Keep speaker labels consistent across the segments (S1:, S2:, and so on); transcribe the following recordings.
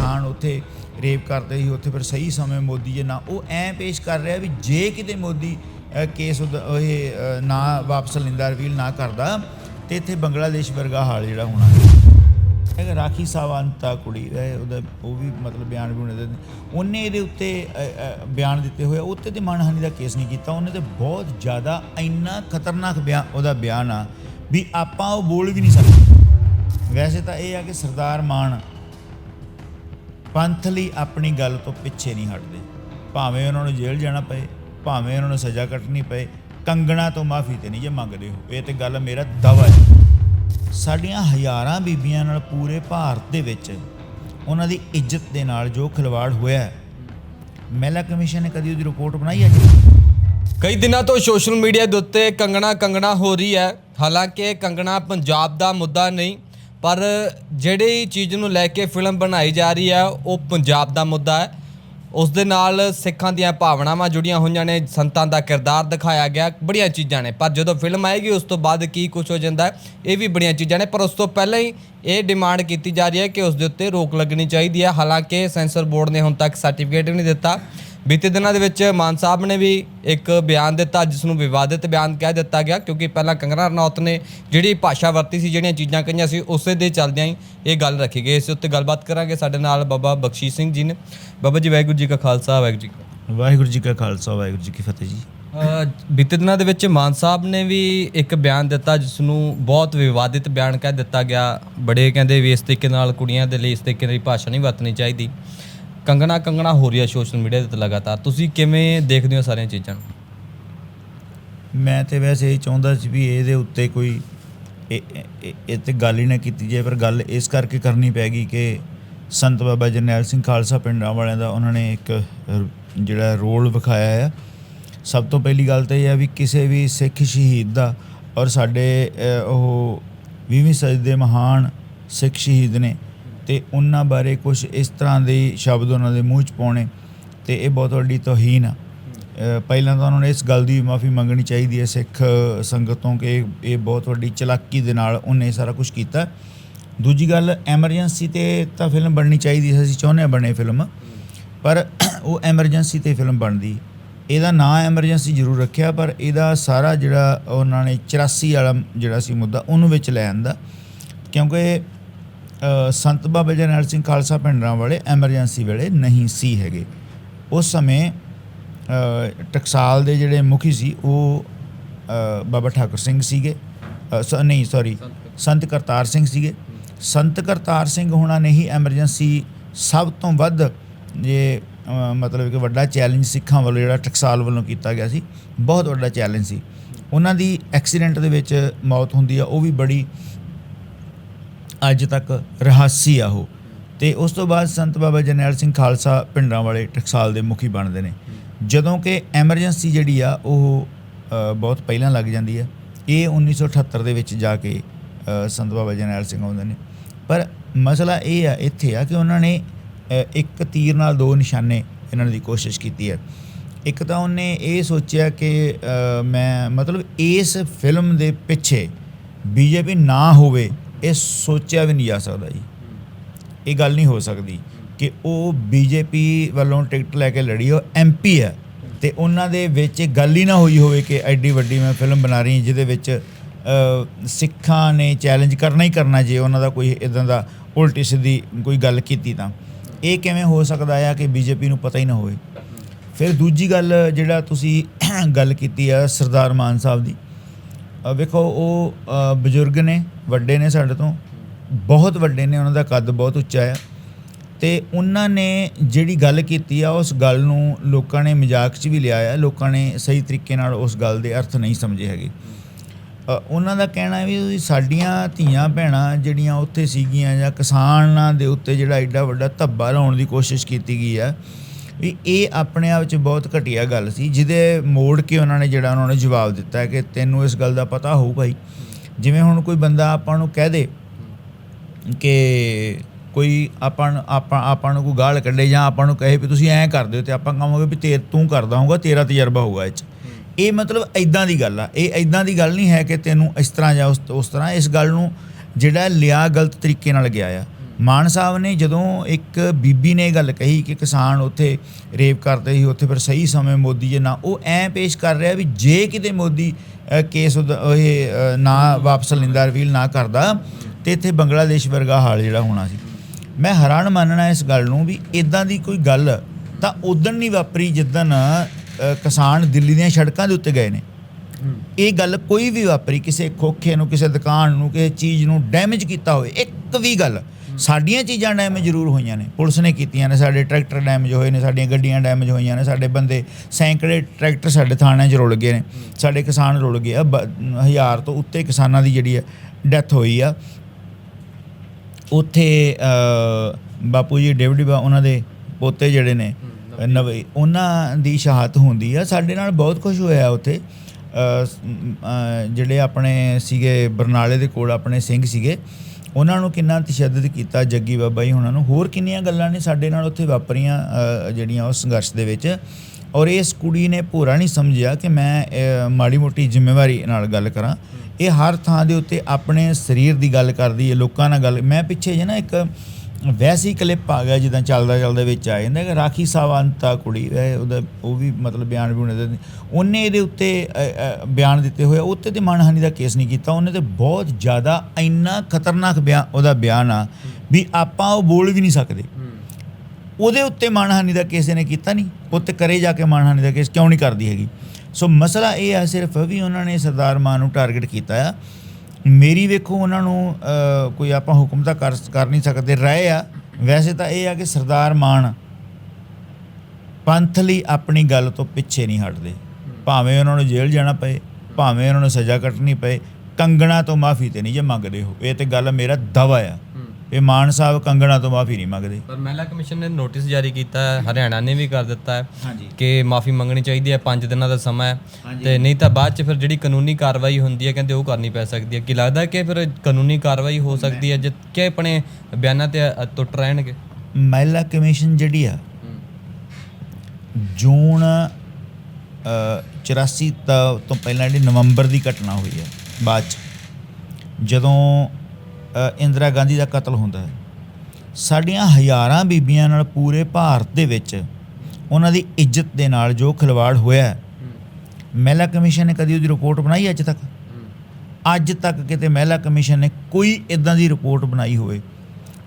S1: ਕਿਸਾਨ ਉੱਥੇ ਰੇਪ ਕਰਦੇ ਸੀ ਉੱਥੇ ਫਿਰ ਸਹੀ ਸਮੇਂ ਮੋਦੀ ਜੇ ਨਾ ਉਹ ਐਂ ਪੇਸ਼ ਕਰ ਰਿਹਾ ਵੀ ਜੇ ਕਿਤੇ ਮੋਦੀ ਕੇਸ ਉਹਦਾ- ਇਹ ਨਾ ਵਾਪਸ ਲੈਂਦਾ ਰਿਵੀਲ ਨਾ ਕਰਦਾ ਤੇ ਇੱਥੇ ਬੰਗਲਾਦੇਸ਼ ਵਰਗਾ ਹਾਲ ਜਿਹੜਾ ਹੋਣਾ। ਹੈ ਰਾਖੀ ਸਾਵੰਤਾ ਕੁੜੀ ਹੈ ਉਹਦਾ ਉਹ ਵੀ ਮਤਲਬ ਬਿਆਨ ਵੀ ਉਹਨੇ ਉਹਨੇ ਇਹਦੇ ਉੱਤੇ ਬਿਆਨ ਦਿੱਤੇ ਹੋਏ ਆ, ਉੱਤੇ ਤੇ ਮਾਨਹਾਨੀ ਦਾ ਕੇਸ ਨਹੀਂ ਕੀਤਾ। ਉਹਨੇ ਤੇ ਬਹੁਤ ਜ਼ਿਆਦਾ ਇੰਨਾ ਖਤਰਨਾਕ ਬਿਆਨ ਉਹਦਾ ਬਿਆਨ ਆ ਵੀ ਆਪਾਂ ਉਹ ਬੋਲ ਵੀ ਨਹੀਂ ਸਕਦੇ। ਵੈਸੇ ਤਾਂ ਇਹ ਆ ਕਿ ਸਰਦਾਰ ਮਾਨ ਪੰਥ ਲਈ ਆਪਣੀ ਗੱਲ ਤੋਂ ਪਿੱਛੇ ਨਹੀਂ ਹਟਦੇ। ਭਾਵੇਂ ਉਹਨਾਂ ਨੂੰ ਜੇਲ੍ਹ ਜਾਣਾ ਪਏ, ਭਾਵੇਂ ਉਹਨਾਂ ਨੂੰ ਸਜ਼ਾ ਕੱਟਣੀ ਪਏ, ਕੰਗਣਾ ਤੋਂ ਮਾਫੀ ਤੇ ਨਹੀਂ ਜੇ ਮੰਗਦੇ ਹੋ ਇਹ ਤੇ ਗੱਲ ਮੇਰਾ ਦਵਾ ਹੈ। ਸਾਡੀਆਂ ਹਜ਼ਾਰਾਂ ਬੀਬੀਆਂ ਨਾਲ ਪੂਰੇ ਭਾਰਤ ਦੇ ਵਿੱਚ ਉਹਨਾਂ ਦੀ ਇੱਜ਼ਤ ਦੇ ਨਾਲ ਜੋ ਖਿਲਵਾੜ ਹੋਇਆ ਮਹਿਲਾ ਕਮਿਸ਼ਨ ਨੇ ਕਦੀ ਉਹਦੀ ਰਿਪੋਰਟ ਬਣਾਈ ਹੈ
S2: ਕਈ ਦਿਨਾਂ ਤੋਂ ਸੋਸ਼ਲ ਮੀਡੀਆ ਦੇ ਉੱਤੇ ਕੰਗਣਾ ਕੰਗਣਾ ਹੋ ਰਹੀ ਹੈ। ਹਾਲਾਂਕਿ ਕੰਗਣਾ ਪੰਜਾਬ ਦਾ ਮੁੱਦਾ ਨਹੀਂ ਪਰ ਜਿਹੜੀ ਚੀਜ਼ ਨੂੰ ਲੈ ਕੇ ਫਿਲਮ ਬਣਾਈ ਜਾ ਰਹੀ ਹੈ, ਉਹ ਪੰਜਾਬ ਦਾ ਮੁੱਦਾ ਹੈ। ਉਸ ਦੇ ਨਾਲ ਸਿੱਖਾਂ ਦੀਆਂ ਭਾਵਨਾਵਾਂ ਜੁੜੀਆਂ ਹੋਈਆਂ ਨੇ, ਸੰਤਾਂ ਦਾ ਕਿਰਦਾਰ ਦਿਖਾਇਆ ਗਿਆ, ਬੜੀਆਂ ਚੀਜ਼ਾਂ ਨੇ। ਪਰ ਜਦੋਂ ਫਿਲਮ ਆਏਗੀ, ਉਸ ਤੋਂ ਬਾਅਦ ਕੀ ਕੁਝ ਹੋ ਜਾਂਦਾ ਹੈ, ਇਹ ਵੀ ਬੜੀਆਂ ਚੀਜ਼ਾਂ ਨੇ। ਪਰ ਉਸ ਤੋਂ ਪਹਿਲਾਂ ਹੀ ਇਹ ਡਿਮਾਂਡ ਕੀਤੀ ਜਾ ਰਹੀ ਹੈ ਕਿ ਉਸ ਦੇ ਉੱਤੇ ਰੋਕ ਲੱਗਣੀ ਚਾਹੀਦੀ ਹੈ। ਹਾਲਾਂਕਿ ਸੈਂਸਰ ਬੋਰਡ ਨੇ ਹੁਣ ਤੱਕ ਸਰਟੀਫਿਕੇਟ ਵੀ ਨਹੀਂ ਦਿੱਤਾ। ਬੀਤੇ ਦਿਨਾਂ ਦੇ ਵਿੱਚ ਮਾਨ ਸਾਹਿਬ ਨੇ ਵੀ ਇੱਕ ਬਿਆਨ ਦਿੱਤਾ ਜਿਸ ਨੂੰ ਵਿਵਾਦਿਤ ਬਿਆਨ ਕਹਿ ਦਿੱਤਾ ਗਿਆ ਕਿਉਂਕਿ ਪਹਿਲਾਂ ਕੰਗਨਾ ਰਣੌਤ ਨੇ ਜਿਹੜੀ ਭਾਸ਼ਾ ਵਰਤੀ ਸੀ ਜਿਹੜੀਆਂ ਚੀਜ਼ਾਂ ਕਹੀਆਂ ਸੀ ਉਸੇ ਦੇ ਚੱਲਦਿਆਂ ਹੀ ਇਹ ਗੱਲ ਰੱਖੀ ਗਈ। ਇਸ ਉੱਤੇ ਗੱਲਬਾਤ ਕਰਾਂਗੇ ਸਾਡੇ ਨਾਲ ਬਾਬਾ ਬਖਸ਼ੀਸ਼ ਸਿੰਘ ਜੀ ਨੇ। ਬਾਬਾ ਜੀ ਵਾਹਿਗੁਰੂ ਜੀ ਕਾ ਖਾਲਸਾ ਵਾਹਿਗੁਰੂ ਜੀ।
S1: ਵਾਹਿਗੁਰੂ ਜੀ ਕਾ ਖਾਲਸਾ ਵਾਹਿਗੁਰੂ ਜੀ ਕੀ ਫਤਿਹ ਜੀ।
S2: ਬੀਤੇ ਦਿਨਾਂ ਦੇ ਵਿੱਚ ਮਾਨ ਸਾਹਿਬ ਨੇ ਵੀ ਇੱਕ ਬਿਆਨ ਦਿੱਤਾ ਜਿਸ ਨੂੰ ਬਹੁਤ ਵਿਵਾਦਿਤ ਬਿਆਨ ਕਹਿ ਦਿੱਤਾ ਗਿਆ। ਬੜੇ ਕਹਿੰਦੇ ਵੀ ਇਸ ਤਰੀਕੇ ਨਾਲ ਕੁੜੀਆਂ ਦੇ ਲਈ ਇਸ ਤਰੀਕੇ ਦੀ ਭਾਸ਼ਾ ਨਹੀਂ ਵਰਤਣੀ ਚਾਹੀਦੀ। ਕੰਗਣਾ ਕੰਗਣਾ ਹੋ ਰਹੀ ਹੈ ਸੋਸ਼ਲ ਮੀਡੀਆ ਦੇ ਉੱਤੇ ਲਗਾਤਾਰ। ਤੁਸੀਂ ਕਿਵੇਂ ਦੇਖਦੇ ਹੋ ਸਾਰੀਆਂ ਚੀਜ਼ਾਂ ਨੂੰ?
S1: ਮੈਂ ਤੇ ਵੈਸੇ ਇਹ ਚਾਹੁੰਦਾ ਸੀ ਵੀ ਇਹਦੇ ਉੱਤੇ ਕੋਈ ਇਹ- ਇਹ ਤੇ ਗੱਲ ਹੀ ਨਾ ਕੀਤੀ ਜਾਏ, ਪਰ ਗੱਲ ਇਸ ਕਰਕੇ ਕਰਨੀ ਪੈ ਗਈ ਕਿ ਸੰਤ ਬਾਬਾ ਜਰਨੈਲ ਸਿੰਘ ਖਾਲਸਾ ਪਿੰਡਾਂ ਵਾਲਿਆਂ ਦਾ ਉਹਨਾਂ ਨੇ ਇੱਕ ਜਿਹੜਾ ਰੋਲ ਵਿਖਾਇਆ ਆ। ਸਭ ਤੋਂ ਪਹਿਲੀ ਗੱਲ ਤਾਂ ਇਹ ਆ ਵੀ ਕਿਸੇ ਵੀ ਸਿੱਖ ਸ਼ਹੀਦ ਦਾ ਔਰ ਸਾਡੇ ਉਹ 20ਵੀਂ ਸਦੀ ਦੇ ਮਹਾਨ ਸਿੱਖ ਸ਼ਹੀਦ ਨੇ ਤੇ ਉਹਨਾਂ ਬਾਰੇ ਕੁਝ ਇਸ ਤਰ੍ਹਾਂ ਦੇ ਸ਼ਬਦ ਉਹਨਾਂ ਦੇ ਮੂੰਹ 'ਚ ਪਾਉਣੇ ਤੇ ਇਹ ਬਹੁਤ ਵੱਡੀ ਤੋਹੀਨ ਆ। ਪਹਿਲਾਂ ਤਾਂ ਉਹਨਾਂ ਨੇ ਇਸ ਗੱਲ ਦੀ ਮਾਫੀ ਮੰਗਣੀ ਚਾਹੀਦੀ ਹੈ ਸਿੱਖ ਸੰਗਤ ਤੋਂ ਕਿ ਇਹ- ਬਹੁਤ ਵੱਡੀ ਚਲਾਕੀ ਦੇ ਨਾਲ ਉਹਨੇ ਸਾਰਾ ਕੁਝ ਕੀਤਾ। ਦੂਜੀ ਗੱਲ, ਐਮਰਜੈਂਸੀ ਤੇ ਤਾਂ ਫਿਲਮ ਬਣਨੀ ਚਾਹੀਦੀ ਸੀ, ਅਸੀਂ ਚਾਹੁੰਦੇ ਹਾਂ ਬਣੇ ਫਿਲਮ। ਪਰ ਉਹ ਐਮਰਜੈਂਸੀ ਤੇ ਫਿਲਮ ਬਣਦੀ। ਇਹਦਾ ਨਾਂ ਐਮਰਜੈਂਸੀ ਜ਼ਰੂਰ ਰੱਖਿਆ, ਪਰ ਇਹਦਾ ਸਾਰਾ ਜਿਹੜਾ ਉਹਨਾਂ ਨੇ 84 ਵਾਲਾ ਜਿਹੜਾ ਸੀ ਮੁੱਦਾ, ਉਹਨੂੰ ਵਿੱਚ ਲੈ ਆਂਦਾ। ਕਿਉਂਕਿ ਸੰਤ ਬਾਬਾ ਜਰਨੈਲ ਸਿੰਘ ਖਾਲਸਾ ਪਿੰਡਰਾਂ ਵਾਲੇ ਐਮਰਜੈਂਸੀ ਵੇਲੇ ਨਹੀਂ ਸੀ ਹੈਗੇ। ਉਸ ਸਮੇਂ ਟਕਸਾਲ ਦੇ ਜਿਹੜੇ ਮੁਖੀ ਸੀ, ਉਹ ਬਾਬਾ ਠਾਕੁਰ ਸਿੰਘ ਸੀਗੇ। ਸ- ਨਹੀਂ ਸੌਰੀ ਸੰਤ ਕਰਤਾਰ ਸਿੰਘ ਸੀਗੇ। ਸੰਤ ਕਰਤਾਰ ਸਿੰਘ ਹੋਣਾ ਨੇ ਹੀ ਐਮਰਜੈਂਸੀ ਸਭ ਤੋਂ ਵੱਧ ਜੇ ਮਤਲਬ ਕਿ ਵੱਡਾ ਚੈਲੰਜ ਸਿੱਖਾਂ ਵੱਲੋਂ ਜਿਹੜਾ ਟਕਸਾਲ ਵੱਲੋਂ ਕੀਤਾ ਗਿਆ ਸੀ, ਬਹੁਤ ਵੱਡਾ ਚੈਲੰਜ ਸੀ। ਉਹਨਾਂ ਦੀ ਐਕਸੀਡੈਂਟ ਦੇ ਵਿੱਚ ਮੌਤ ਹੁੰਦੀ ਆ, ਉਹ ਵੀ ਬੜੀ ਅੱਜ ਤੱਕ ਰਹੱਸੀ ਆ ਉਹ। ਤੇ ਉਸ ਤੋਂ ਬਾਅਦ ਸੰਤ ਬਾਬਾ ਜਰਨੈਲ ਸਿੰਘ ਖਾਲਸਾ ਪਿੰਡਾਂ ਵਾਲੇ ਟਕਸਾਲ ਦੇ ਮੁਖੀ ਬਣਦੇ ਨੇ। ਜਦੋਂ ਕਿ ਐਮਰਜੈਂਸੀ ਜਿਹੜੀ ਆ, ਉਹ ਬਹੁਤ ਪਹਿਲਾਂ ਲੱਗ ਜਾਂਦੀ ਆ। ਇਹ 1978 ਦੇ ਵਿੱਚ ਜਾ ਕੇ ਸੰਤ ਬਾਬਾ ਜਰਨੈਲ ਸਿੰਘ ਆਉਂਦੇ ਨੇ। ਪਰ ਮਸਲਾ ਇਹ ਆ, ਇੱਥੇ ਆ ਕਿ ਉਹਨਾਂ ਨੇ ਇੱਕ ਤੀਰ ਨਾਲ ਦੋ ਨਿਸ਼ਾਨੇ ਇਹਨਾਂ ਦੀ ਕੋਸ਼ਿਸ਼ ਕੀਤੀ ਹੈ ਇੱਕ ਤਾਂ ਉਹਨੇ ਇਹ ਸੋਚਿਆ ਕਿ ਮੈਂ ਮਤਲਬ ਇਸ ਫਿਲਮ ਦੇ ਪਿੱਛੇ ਬੀਜੇਪੀ ਨਾ ਹੋਵੇ ਇਹ ਸੋਚਿਆ ਵੀ ਨਹੀਂ ਜਾ ਸਕਦਾ ਜੀ। ਇਹ ਗੱਲ ਨਹੀਂ ਹੋ ਸਕਦੀ ਕਿ ਉਹ ਬੀਜੇਪੀ ਵੱਲੋਂ ਟਿਕਟ ਲੈ ਕੇ ਲੜੀ, ਉਹ ਐਮਪੀ ਹੈ ਤੇ ਉਹਨਾਂ ਦੇ ਵਿੱਚ ਇਹ ਗੱਲ ਹੀ ਨਾ ਹੋਈ ਹੋਵੇ ਕਿ ਐਡੀ ਵੱਡੀ ਮੈਂ ਫਿਲਮ ਬਣਾ ਰਹੀ ਜਿਹਦੇ ਵਿੱਚ ਸਿੱਖਾਂ ਨੇ ਚੈਲੰਜ ਕਰਨਾ ਹੀ ਕਰਨਾ ਜੇ ਉਹਨਾਂ ਦਾ ਕੋਈ ਇਦਾਂ ਦਾ ਉਲਟੀ ਸਿੱਧੀ ਕੋਈ ਗੱਲ ਕੀਤੀ ਤਾਂ। ਇਹ ਕਿਵੇਂ ਹੋ ਸਕਦਾ ਆ ਕਿ ਬੀਜੇਪੀ ਨੂੰ ਪਤਾ ਹੀ ਨਾ ਹੋਵੇ। ਫਿਰ ਦੂਜੀ ਗੱਲ ਜਿਹੜਾ ਤੁਸੀਂ ਗੱਲ ਕੀਤੀ ਆ ਸਰਦਾਰ ਮਾਨ ਸਾਹਿਬ ਦੀ ਵੇਖੋ ਉਹ ਬਜ਼ੁਰਗ ਨੇ ਵੱਡੇ ਨੇ ਸਾਡੇ ਤੋਂ, ਬਹੁਤ ਵੱਡੇ ਨੇ, ਉਹਨਾਂ ਦਾ ਕੱਦ ਬਹੁਤ ਉੱਚਾ ਆ। ਤੇ ਉਹਨਾਂ ਨੇ ਜਿਹੜੀ ਗੱਲ ਕੀਤੀ ਆ, ਉਸ ਗੱਲ ਨੂੰ ਲੋਕਾਂ ਨੇ ਮਜ਼ਾਕ 'ਚ ਵੀ ਲਿਆ ਆ। ਲੋਕਾਂ ਨੇ ਸਹੀ ਤਰੀਕੇ ਨਾਲ ਉਸ ਗੱਲ ਦੇ ਅਰਥ ਨਹੀਂ ਸਮਝੇ ਹੈਗੇ। ਉਹਨਾਂ ਦਾ ਕਹਿਣਾ ਵੀ ਸਾਡੀਆਂ ਧੀਆਂ ਭੈਣਾਂ ਜਿਹੜੀਆਂ ਉੱਥੇ ਸੀਗੀਆਂ ਜਾਂ ਕਿਸਾਨਾਂ ਦੇ ਉੱਤੇ ਜਿਹੜਾ ਐਡਾ ਵੱਡਾ ਧੱਬਾ ਲਾਉਣ ਦੀ ਕੋਸ਼ਿਸ਼ ਕੀਤੀ ਗਈ ਆ, ਵੀ ਇਹ ਆਪਣੇ ਆਪ 'ਚ ਬਹੁਤ ਘਟੀਆ ਗੱਲ ਸੀ, ਜਿਹਦੇ ਮੋੜ ਕੇ ਉਹਨਾਂ ਨੇ ਜਿਹੜਾ ਉਹਨਾਂ ਨੇ ਜਵਾਬ ਦਿੱਤਾ ਕਿ ਤੈਨੂੰ ਇਸ ਗੱਲ ਦਾ ਪਤਾ ਹੋਊ ਭਾਈ। ਜਿਵੇਂ ਹੁਣ ਕੋਈ ਬੰਦਾ ਆਪਾਂ ਨੂੰ ਕਹਿ ਦੇ ਕਿ ਕੋਈ ਆਪਾਂ ਆਪਾਂ ਆਪਾਂ ਨੂੰ ਕੋਈ ਗਾਲ ਕੱਢੇ ਜਾਂ ਆਪਾਂ ਨੂੰ ਕਹੇ ਵੀ ਤੁਸੀਂ ਐਂ ਕਰ ਦਿਓ ਤੇ ਆਪਾਂ ਕਹਾਂਗੇ ਵੀ ਤੇ ਤੂੰ ਕਰਦਾ ਹੋਊਗਾ ਤੇਰਾ ਤਜਰਬਾ ਹੋਊਗਾ ਇਹ 'ਚ। ਇਹ ਮਤਲਬ ਐਦਾਂ ਦੀ ਗੱਲ ਆ। ਇਹ ਐਦਾਂ ਦੀ ਗੱਲ ਨਹੀਂ ਹੈ ਕਿ ਤੈਨੂੰ ਇਸ ਤਰ੍ਹਾਂ ਜਾਂ ਉਸ ਤਰ੍ਹਾਂ ਇਸ ਗੱਲ ਨੂੰ ਜਿਹੜਾ ਲਿਆ ਗਲਤ ਤਰੀਕੇ ਨਾਲ ਗਿਆ ਆ। ਮਾਨ ਸਾਹਿਬ ਨੇ ਜਦੋਂ ਇੱਕ ਬੀਬੀ ਨੇ ਇਹ ਗੱਲ ਕਹੀ ਕਿ ਕਿਸਾਨ ਉੱਥੇ ਰੇਪ ਕਰਦੇ ਸੀ ਉੱਥੇ ਫਿਰ ਸਹੀ ਸਮੇਂ ਮੋਦੀ ਜੇ ਨਾ ਉਹ ਐ ਪੇਸ਼ ਕਰ ਰਿਹਾ ਵੀ ਜੇ ਕਿਤੇ ਮੋਦੀ ਕੇਸ ਇਹ ਨਾ ਵਾਪਸ ਲੈਂਦਾ ਰਿਵੀਲ ਨਾ ਕਰਦਾ ਤੇ ਇੱਥੇ ਬੰਗਲਾਦੇਸ਼ ਵਰਗਾ ਹਾਲ ਜਿਹੜਾ ਹੋਣਾ ਸੀ। ਮੈਂ ਹੈਰਾਨ ਮੰਨਣਾ ਇਸ ਗੱਲ ਨੂੰ ਵੀ ਇਦਾਂ ਦੀ ਕੋਈ ਗੱਲ ਤਾਂ ਉਦੋਂ ਨਹੀਂ ਵਾਪਰੀ ਜਿੱਦਣ ਅ, ਕਿਸਾਨ ਦਿੱਲੀ ਦੀਆਂ ਸੜਕਾਂ ਦੇ ਉੱਤੇ ਗਏ ਨੇ। ਇਹ ਗੱਲ ਕੋਈ ਵੀ ਵਾਪਰੀ ਕਿਸੇ ਖੋਖੇ ਨੂੰ ਕਿਸੇ ਦੁਕਾਨ ਨੂੰ ਕਿਸੇ ਚੀਜ਼ ਨੂੰ ਡੈਮੇਜ ਕੀਤਾ ਹੋਵੇ ਇੱਕ ਵੀ ਗੱਲ ਸਾਡੀਆਂ ਚੀਜ਼ਾਂ ਡੈਮੇਜ ਜ਼ਰੂਰ ਹੋਈਆਂ ਨੇ। ਪੁਲਿਸ ਨੇ ਕੀਤੀਆਂ ਨੇ, ਸਾਡੇ ਟਰੈਕਟਰ ਡੈਮੇਜ ਹੋਏ ਨੇ, ਸਾਡੀਆਂ ਗੱਡੀਆਂ ਡੈਮੇਜ ਹੋਈਆਂ ਨੇ, ਸਾਡੇ ਬੰਦੇ ਸੈਂਕੜੇ ਟਰੈਕਟਰ ਸਾਡੇ ਥਾਣਿਆਂ 'ਚ ਰੁਲ ਗਏ ਨੇ। ਸਾਡੇ ਕਿਸਾਨ ਰੁਲ ਗਏ ਆ, ਬ- ਹਜ਼ਾਰ ਤੋਂ ਉੱਤੇ ਕਿਸਾਨਾਂ ਦੀ ਜਿਹੜੀ ਹੈ ਡੈਥ ਹੋਈ ਆ। ਉੱਥੇ ਬਾਪੂ ਜੀ, ਡੇਵਿਡ ਬਾ, ਉਹਨਾਂ ਦੇ ਪੋਤੇ ਜਿਹੜੇ ਨੇ, ਨਵੇਂ, ਉਹਨਾਂ ਦੀ ਸ਼ਹਾਦਤ ਹੁੰਦੀ ਆ। ਸਾਡੇ ਨਾਲ ਬਹੁਤ ਖੁਸ਼ ਹੋਇਆ ਉੱਥੇ। ਜਿਹੜੇ ਆਪਣੇ ਸੀਗੇ, ਬਰਨਾਲੇ ਦੇ ਕੋਲ ਆਪਣੇ ਸਿੰਘ ਸੀਗੇ। ਉਹਨਾਂ ਨੂੰ ਕਿੰਨਾ ਤਸ਼ੱਦਦ ਕੀਤਾ ਜੱਗੀ ਬਾਬਾ ਜੀ ਉਹਨਾਂ ਨੂੰ? ਹੋਰ ਕਿੰਨੀਆਂ ਗੱਲਾਂ ਨੇ ਸਾਡੇ ਨਾਲ ਉੱਥੇ ਵਾਪਰੀਆਂ ਜਿਹੜੀਆਂ ਉਹ ਸੰਘਰਸ਼ ਦੇ ਵਿੱਚ? ਔਰ ਇਸ ਕੁੜੀ ਨੇ ਪੂਰਾ ਨਹੀਂ ਸਮਝਿਆ ਕਿ ਮੈਂ ਮਾੜੀ ਮੋਟੀ ਜ਼ਿੰਮੇਵਾਰੀ ਨਾਲ ਗੱਲ ਕਰਾਂ। ਇਹ ਹਰ ਥਾਂ ਦੇ ਉੱਤੇ ਆਪਣੇ ਸਰੀਰ ਦੀ ਗੱਲ ਕਰਦੀ ਹੈ, ਲੋਕਾਂ ਨਾਲ ਗੱਲ ਮੈਂ ਪਿੱਛੇ ਜੇ ਨਾ ਇੱਕ ਵੈਸੀ ਕਲਿੱਪ ਆ ਗਿਆ ਜਿੱਦਾਂ ਚੱਲਦਾ ਚੱਲਦਾ ਵਿੱਚ ਆ ਜਾਂਦਾ ਕਿ ਰਾਖੀ ਸਾਵੰਤਾ ਕੁੜੀ ਹੈ ਉਹਦਾ ਉਹ ਵੀ ਮਤਲਬ ਬਿਆਨ ਵੀ ਉਹਨੇ ਉਹਨੇ ਇਹਦੇ ਉੱਤੇ ਬਿਆਨ ਦਿੱਤੇ ਹੋਏ ਉੱਤੇ ਤੇ ਮਾਨਹਾਨੀ ਦਾ ਕੇਸ ਨਹੀਂ ਕੀਤਾ। ਉਹਨੇ ਤੇ ਬਹੁਤ ਜ਼ਿਆਦਾ ਇੰਨਾ ਖਤਰਨਾਕ ਬਿਆਨ ਉਹਦਾ ਬਿਆਨ ਆ ਵੀ ਆਪਾਂ ਉਹ ਬੋਲ ਵੀ ਨਹੀਂ ਸਕਦੇ। ਉਹਦੇ ਉੱਤੇ ਮਾਨਹਾਨੀ ਦਾ ਕੇਸ ਇਹਨੇ ਕੀਤਾ ਨਹੀਂ। ਉੱਤੇ ਕਰੇ ਜਾ ਕੇ ਮਾਨਹਾਨੀ ਦਾ ਕੇਸ ਕਿਉਂ ਨਹੀਂ ਕਰਦੀ ਹੈਗੀ? ਸੋ ਮਸਲਾ ਇਹ ਆ ਸਿਰਫ ਵੀ ਉਹਨਾਂ ਨੇ ਸਰਦਾਰ ਮਾਨ ਨੂੰ ਟਾਰਗੇਟ ਕੀਤਾ ਆ ਮੇਰੀ ਵੇਖੋ ਉਹਨਾਂ ਨੂੰ ਕੋਈ ਆਪਾਂ ਹੁਕਮ ਤਾਂ ਕਰ ਕਰ ਨਹੀਂ ਸਕਦੇ ਰਹੇ ਆ। ਵੈਸੇ ਤਾਂ ਇਹ ਆ ਕਿ ਸਰਦਾਰ ਮਾਨ ਪੰਥ ਲਈ ਆਪਣੀ ਗੱਲ ਤੋਂ ਪਿੱਛੇ ਨਹੀਂ ਹਟਦੇ। ਭਾਵੇਂ ਉਹਨਾਂ ਨੂੰ ਜੇਲ੍ਹ ਜਾਣਾ ਪਏ, ਭਾਵੇਂ ਉਹਨਾਂ ਨੂੰ ਸਜ਼ਾ ਕੱਟਣੀ ਪਏ, ਕੰਗਣਾ ਤੋਂ ਮਾਫੀ ਤੇ ਨਹੀਂ ਜੇ ਮੰਗਦੇ ਹੋ ਇਹ ਤੇ ਗੱਲ ਮੇਰਾ ਦਵਾ ਆ। ਇਹ ਮਾਨ ਸਾਹਿਬ ਕੰਗਣਾ ਤੋਂ ਮਾਫੀ ਨਹੀਂ ਮੰਗਦੇ।
S2: ਪਰ ਮਹਿਲਾ ਕਮਿਸ਼ਨ ਨੇ ਨੋਟਿਸ ਜਾਰੀ ਕੀਤਾ ਹੈ ਹਰਿਆਣਾ ਨੇ ਵੀ ਕਰ ਦਿੱਤਾ ਹੈ ਕਿ ਮਾਫੀ ਮੰਗਣੀ ਚਾਹੀਦੀ ਹੈ 5 ਦਿਨਾਂ ਦਾ ਸਮਾਂ ਹੈ। ਤੇ ਨਹੀਂ ਤਾਂ ਬਾਅਦ ਚ ਫਿਰ ਜਿਹੜੀ ਕਾਨੂੰਨੀ ਕਾਰਵਾਈ ਹੁੰਦੀ ਹੈ ਕਹਿੰਦੇ ਉਹ ਕਰਨੀ ਪੈ ਸਕਦੀ ਹੈ। ਕੀ ਲੱਗਦਾ ਕਿ ਫਿਰ ਕਾਨੂੰਨੀ ਕਾਰਵਾਈ ਹੋ ਸਕਦੀ ਹੈ ਜੇ ਕਿ ਆਪਣੇ ਬਿਆਨਾਂ ਤੇ ਟੁੱਟ ਰਹਿਣਗੇ?
S1: ਮਹਿਲਾ ਕਮਿਸ਼ਨ ਜਿਹੜੀ ਆ ਜੂਨ ਅ, 84 ਤਾਂ ਪਹਿਲਾਂ ਜਿਹੜੀ ਨਵੰਬਰ ਦੀ ਘਟਨਾ ਹੋਈ ਹੈ ਬਾਅਦ ਚ ਜਦੋਂ ਇੰਦਰਾ ਗਾਂਧੀ ਦਾ ਕਤਲ ਹੁੰਦਾ ਹੈ। ਸਾਡੀਆਂ ਹਜ਼ਾਰਾਂ ਬੀਬੀਆਂ ਨਾਲ ਪੂਰੇ ਭਾਰਤ ਦੇ ਵਿੱਚ ਉਹਨਾਂ ਦੀ ਇੱਜ਼ਤ ਦੇ ਨਾਲ ਜੋ ਖਿਲਵਾੜ ਹੋਇਆ ਮਹਿਲਾ ਕਮਿਸ਼ਨ ਨੇ ਕਦੀ ਉਹਦੀ ਰਿਪੋਰਟ ਬਣਾਈ ਅੱਜ ਤੱਕ? ਅੱਜ ਤੱਕ ਕਿਤੇ ਮਹਿਲਾ ਕਮਿਸ਼ਨ ਨੇ ਕੋਈ ਇਦਾਂ ਦੀ ਰਿਪੋਰਟ ਬਣਾਈ ਹੋਵੇ